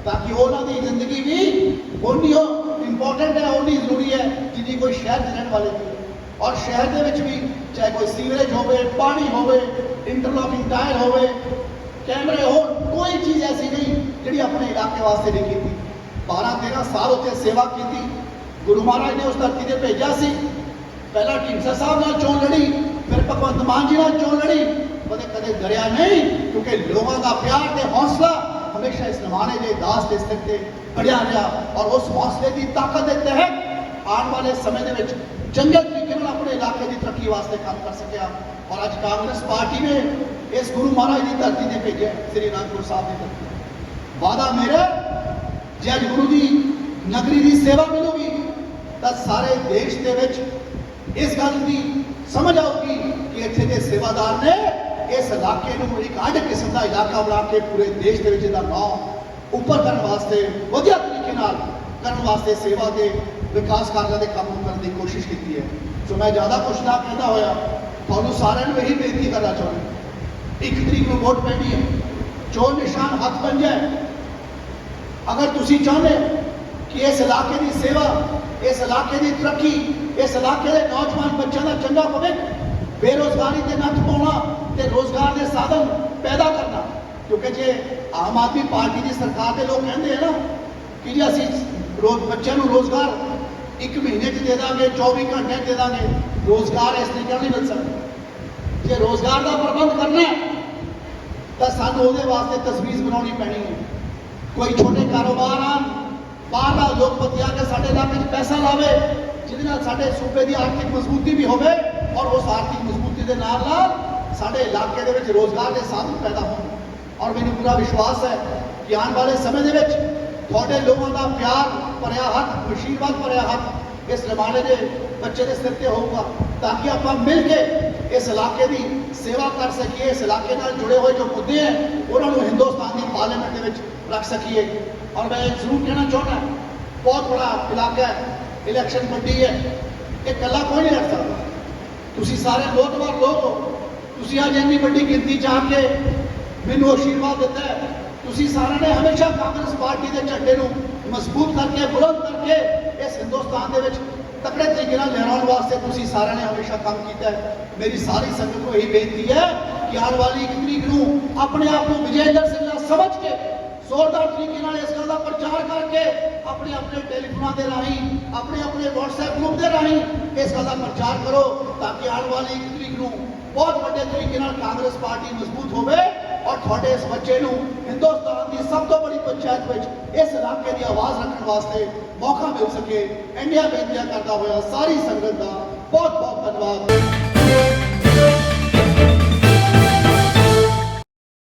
ਤਾਂ ਕਿ ਉਹਨਾਂ ਦੀ ਜ਼ਿੰਦਗੀ ਵੀ ਉਨੀ ਹੋ ਇੰਪੋਰਟੈਂਟ ਹੈ ਉਨੀ ਜ਼ਰੂਰੀ ਹੈ ਜਿੰਨੀ ਕੋਈ ਸ਼ਹਿਰ ਦੇ ਰਹਿਣ ਵਾਲੇ ਦੀ ਔਰ ਸ਼ਹਿਰ ਦੇ ਵਿੱਚ ਵੀ ਚਾਹੇ ਕੋਈ ਸੀਵਰੇਜ ਹੋਵੇ, ਪਾਣੀ ਹੋਵੇ ਇੰਟਰਲੋਕਿੰਗ ਟਾਇਰ ਹੋਵੇ, ਕੈਮਰੇ ਹੋਣ, ਕੋਈ ਚੀਜ਼ ਐਸੀ ਨਹੀਂ ਜਿਹੜੀ ਆਪਣੇ ਇਲਾਕੇ ਵਾਸਤੇ ਨਹੀਂ ਕੀਤੀ। 12 13 ਸਾਲ ਉੱਥੇ ਸੇਵਾ ਕੀਤੀ। ਗੁਰੂ ਮਹਾਰਾਜ ਨੇ ਉਸ ਧਰਤੀ ਤੇ ਭੇਜਿਆ ਸੀ। ਪਹਿਲਾਂ ਢੀਂਡਸਾ ਸਾਹਿਬ ਨਾਲ ਚੋਣ ਲੜੀ, ਫਿਰ ਭਗਵੰਤ ਮਾਨ ਜੀ ਨਾਲ ਚੋਣ ਲੜੀ ਕਦੇ ਕਦੇ ਡਰਿਆ ਨਹੀਂ, ਕਿਉਂਕਿ ਲੋਕਾਂ ਦਾ ਪਿਆਰ ਤੇ ਹੌਸਲਾ ਹਮੇਸ਼ਾ ਇਸ ਨਮਾਣੇ ਦੇ ਦਾਸ ਦੇ ਸਿਰ ਤੇ ਅੜਿਆ ਰਿਹਾ ਔਰ ਉਸ ਹੌਸਲੇ ਦੀ ਤਾਕਤ ਦੇ ਤਹਿਤ ਆਉਣ ਵਾਲੇ ਸਮੇਂ ਦੇ ਵਿੱਚ ਚੰਗੇ ਤਰੀਕੇ ਨਾਲ ਆਪਣੇ ਇਲਾਕੇ ਦੀ ਤਰੱਕੀ ਵਾਸਤੇ ਕੰਮ ਕਰ ਸਕਿਆ ਔਰ ਅੱਜ ਕਾਂਗਰਸ ਪਾਰਟੀ ਨੇ ਇਸ ਗੁਰੂ ਮਹਾਰਾਜ ਦੀ ਧਰਤੀ ਤੇ ਭੇਜਿਆ, ਸ੍ਰੀ ਅਨੰਦਪੁਰ ਸਾਹਿਬ ਦੀ ਧਰਤੀ ਤੇ। ਵਾਦਾ ਮੇਰਾ ਜੇ ਅੱਜ ਗੁਰੂ ਦੀ ਨਗਰੀ ਦੀ ਸੇਵਾ ਮਿਲੂਗੀ, ਤਾਂ ਸਾਰੇ ਦੇਸ਼ ਦੇ ਵਿੱਚ ਇਸ ਗੱਲ ਦੀ ਸਮਝ ਆਊਗੀ ਕਿ ਇੱਥੇ ਦੇ ਸੇਵਾਦਾਰ ਨੇ ਇਸ ਇਲਾਕੇ ਨੂੰ ਇੱਕ ਅੱਡ ਕਿਸਮ ਦਾ ਇਲਾਕਾ ਬਣਾ ਕੇ ਪੂਰੇ ਦੇਸ਼ ਦੇ ਵਿੱਚ ਇਹਦਾ ਨਾਮ ਉੱਪਰ ਕਰਨ ਵਾਸਤੇ, ਵਧੀਆ ਤਰੀਕੇ ਨਾਲ ਕਰਨ ਵਾਸਤੇ ਸੇਵਾ ਦੇ ਵਿਕਾਸ ਕਾਰਜਾਂ ਦੇ ਕੰਮ ਕਰਨ ਦੀ ਕੋਸ਼ਿਸ਼ ਕੀਤੀ ਹੈ। ਸੋ ਮੈਂ ਜ਼ਿਆਦਾ ਕੁਛ ਨਾ ਕਹਿੰਦਾ ਹੋਇਆ, ਤੁਹਾਨੂੰ ਸਾਰਿਆਂ ਨੂੰ ਇਹੀ ਬੇਨਤੀ ਕਰਨਾ ਚਾਹੁੰਦਾ ਇੱਕ ਤਰੀਕ ਨੂੰ ਵੋਟ ਪੈਣੀ ਹੈ। ਚੋਣ ਨਿਸ਼ਾਨ ਹੱਥ ਬਣ ਜਾਏ। ਅਗਰ ਤੁਸੀਂ ਚਾਹੁੰਦੇ ਕਿ ਇਸ ਇਲਾਕੇ ਦੀ ਸੇਵਾ, ਇਸ ਇਲਾਕੇ ਦੀ ਤਰੱਕੀ ਇਸ ਇਲਾਕੇ ਦੇ ਨੌਜਵਾਨ ਬੱਚਿਆਂ ਦਾ ਚੰਗਾ ਭਵਿੱਖ, ਬੇਰੋਜ਼ਗਾਰੀ ਤੇ ਨੱਥ ਪਾਉਣਾ ਤੇ ਰੋਜ਼ਗਾਰ ਦੇ ਸਾਧਨ ਪੈਦਾ ਕਰਨਾ। ਕਿਉਂਕਿ ਜੇ ਆਮ ਆਦਮੀ ਪਾਰਟੀ ਦੀ ਸਰਕਾਰ ਦੇ ਲੋਕ ਕਹਿੰਦੇ ਆ ਨਾ ਕਿ ਜੀ ਅਸੀਂ ਰੋਜ਼ ਬੱਚਿਆਂ ਨੂੰ ਰੋਜ਼ਗਾਰ ਇੱਕ ਮਹੀਨੇ 'ਚ ਦੇ ਦਾਂਗੇ 24 ਘੰਟੇ 'ਚ ਦੇ ਦਾਂਗੇ, ਰੋਜ਼ਗਾਰ ਇਸ ਤਰੀਕੇ ਨਾਲ ਨਹੀਂ ਮਿਲ ਸਕਦਾ। ਜੇ ਰੋਜ਼ਗਾਰ ਦਾ ਪ੍ਰਬੰਧ ਕਰਨਾ ਤਾਂ ਸਾਨੂੰ ਉਹਦੇ ਵਾਸਤੇ ਤਸਵੀਰ ਬਣਾਉਣੀ ਪੈਣੀ ਹੈ। ਕੋਈ ਛੋਟੇ ਕਾਰੋਬਾਰ ਆ ਬਾਹਰਲਾ ਉਦਯੋਗਪਤੀ ਆ ਕੇ ਸਾਡੇ ਇਲਾਕੇ 'ਚ ਪੈਸਾ ਲਾਵੇ ਜਿਹਦੇ ਨਾਲ ਸਾਡੇ ਸੂਬੇ ਦੀ ਆਰਥਿਕ ਮਜ਼ਬੂਤੀ ਵੀ ਹੋਵੇ ਔਰ ਉਸ ਆਰਥਿਕ ਮਜ਼ਬੂਤੀ ਦੇ ਨਾਲ ਨਾਲ ਸਾਡੇ ਇਲਾਕੇ ਦੇ ਵਿੱਚ ਰੋਜ਼ਗਾਰ ਦੇ ਸਾਧਨ ਪੈਦਾ ਹੋਣ ਔਰ ਮੈਨੂੰ ਪੂਰਾ ਵਿਸ਼ਵਾਸ ਹੈ ਕਿ ਆਉਣ ਵਾਲੇ ਸਮੇਂ ਦੇ ਵਿੱਚ ਤੁਹਾਡੇ ਲੋਕਾਂ ਦਾ ਪਿਆਰ ਭਰਿਆ ਹੱਥ ਆਸ਼ੀਰਵਾਦ ਭਰਿਆ ਹੱਥ ਇਸ ਜ਼ਮਾਨੇ ਦੇ ਬੱਚੇ ਦੇ ਸਿਰ ਤੇ ਹੋਊਗਾ ਤਾਂ ਕਿ ਆਪਾਂ ਮਿਲ ਕੇ ਇਸ ਇਲਾਕੇ ਦੀ ਸੇਵਾ ਕਰ ਸਕੀਏ ਇਸ ਇਲਾਕੇ ਨਾਲ ਜੁੜੇ ਹੋਏ ਜੋ ਮੁੱਦੇ ਹੈ ਉਹਨਾਂ ਨੂੰ ਹਿੰਦੁਸਤਾਨ ਦੀ ਪਾਰਲੀਮੈਂਟ ਦੇ ਵਿੱਚ ਰੱਖ ਸਕੀਏ ਔਰ ਮੈਂ ਇਹ ਜ਼ਰੂਰ ਕਹਿਣਾ ਚਾਹੁੰਦਾ ਬਹੁਤ ਬੜਾ ਇਲਾਕਾ ਹੈ ਇਲੈਕਸ਼ਨ ਵੱਡੀ ਹੈ, ਇਹ ਇਕੱਲਾ ਕੋਈ ਨਹੀਂ ਲੜ ਸਕਦਾ। ਤੁਸੀਂ ਸਾਰੇ ਲੋਕਵਾਰ ਲੋਕ ਹੋ, ਤੁਸੀਂ ਅੱਜ ਇੰਨੀ ਵੱਡੀ ਗਿਣਤੀ ਚ ਆ ਕੇ ਮੈਨੂੰ ਆਸ਼ੀਰਵਾਦ ਦਿੱਤਾ ਤੁਸੀਂ ਸਾਰਿਆਂ ਨੇ ਹਮੇਸ਼ਾ ਕਾਂਗਰਸ ਪਾਰਟੀ ਦੇ ਝੰਡੇ ਨੂੰ ਮਜ਼ਬੂਤ ਕਰਕੇ, ਬੁਲੰਦ ਕਰਕੇ ਇਸ ਹਿੰਦੁਸਤਾਨ ਦੇ ਵਿੱਚ ਤਕੜੇ ਤਰੀਕੇ ਨਾਲ ਲਹਿਰਾਉਣ ਵਾਸਤੇ ਤੁਸੀਂ ਸਾਰਿਆਂ ਨੇ ਹਮੇਸ਼ਾ ਕੰਮ ਕੀਤਾ ਮੇਰੀ ਸਾਰੀ ਸੰਗਤ ਨੂੰ ਇਹੀ ਬੇਨਤੀ ਹੈ ਕਿ ਆਉਣ ਵਾਲੀ ਇੱਕ ਤਰੀਕ ਨੂੰ ਆਪਣੇ ਆਪ ਨੂੰ ਵਿਜੇਂਦਰ ਸਿੰਘ ਨਾਲ ਸਮਝ ਕੇ ਜ਼ੋਰਦਾਰ ਤਰੀਕੇ ਨਾਲ ਇਸ ਗੱਲ ਦਾ ਪ੍ਰਚਾਰ ਕਰਕੇ ਆਪਣੇ ਆਪਣੇ ਟੈਲੀਫੋਨਾਂ ਦੇ ਰਾਹੀਂ, ਆਪਣੇ ਆਪਣੇ WhatsApp ਗਰੁੱਪ ਦੇ ਰਾਹੀਂ ਇਸ ਗੱਲ ਦਾ ਪ੍ਰਚਾਰ ਕਰੋ ਤਾਂ ਕਿ ਆਉਣ ਵਾਲੀ ਤਰੀਕ ਨੂੰ ਬਹੁਤ ਵੱਡੇ ਤਰੀਕੇ ਨਾਲ ਕਾਂਗਰਸ ਪਾਰਟੀ ਮਜ਼ਬੂਤ ਹੋਵੇ ਔਰ ਤੁਹਾਡੇ ਇਸ ਬੱਚੇ ਨੂੰ ਹਿੰਦੁਸਤਾਨ ਦੀ ਸਭ ਤੋਂ ਬੜੀ ਪੰਚਾਇਤ ਵਿੱਚ ਇਸ ਇਲਾਕੇ ਦੀ ਆਵਾਜ਼ ਰੱਖਣ ਵਾਸਤੇ ਮੌਕਾ ਮਿਲ ਸਕੇ। ਇੰਡੀਆ ਬੇਨਤੀਆਂ ਕਰਦਾ ਹੋਇਆ ਸਾਰੀ ਸੰਗਤ ਦਾ ਬਹੁਤ ਬਹੁਤ ਧੰਨਵਾਦ।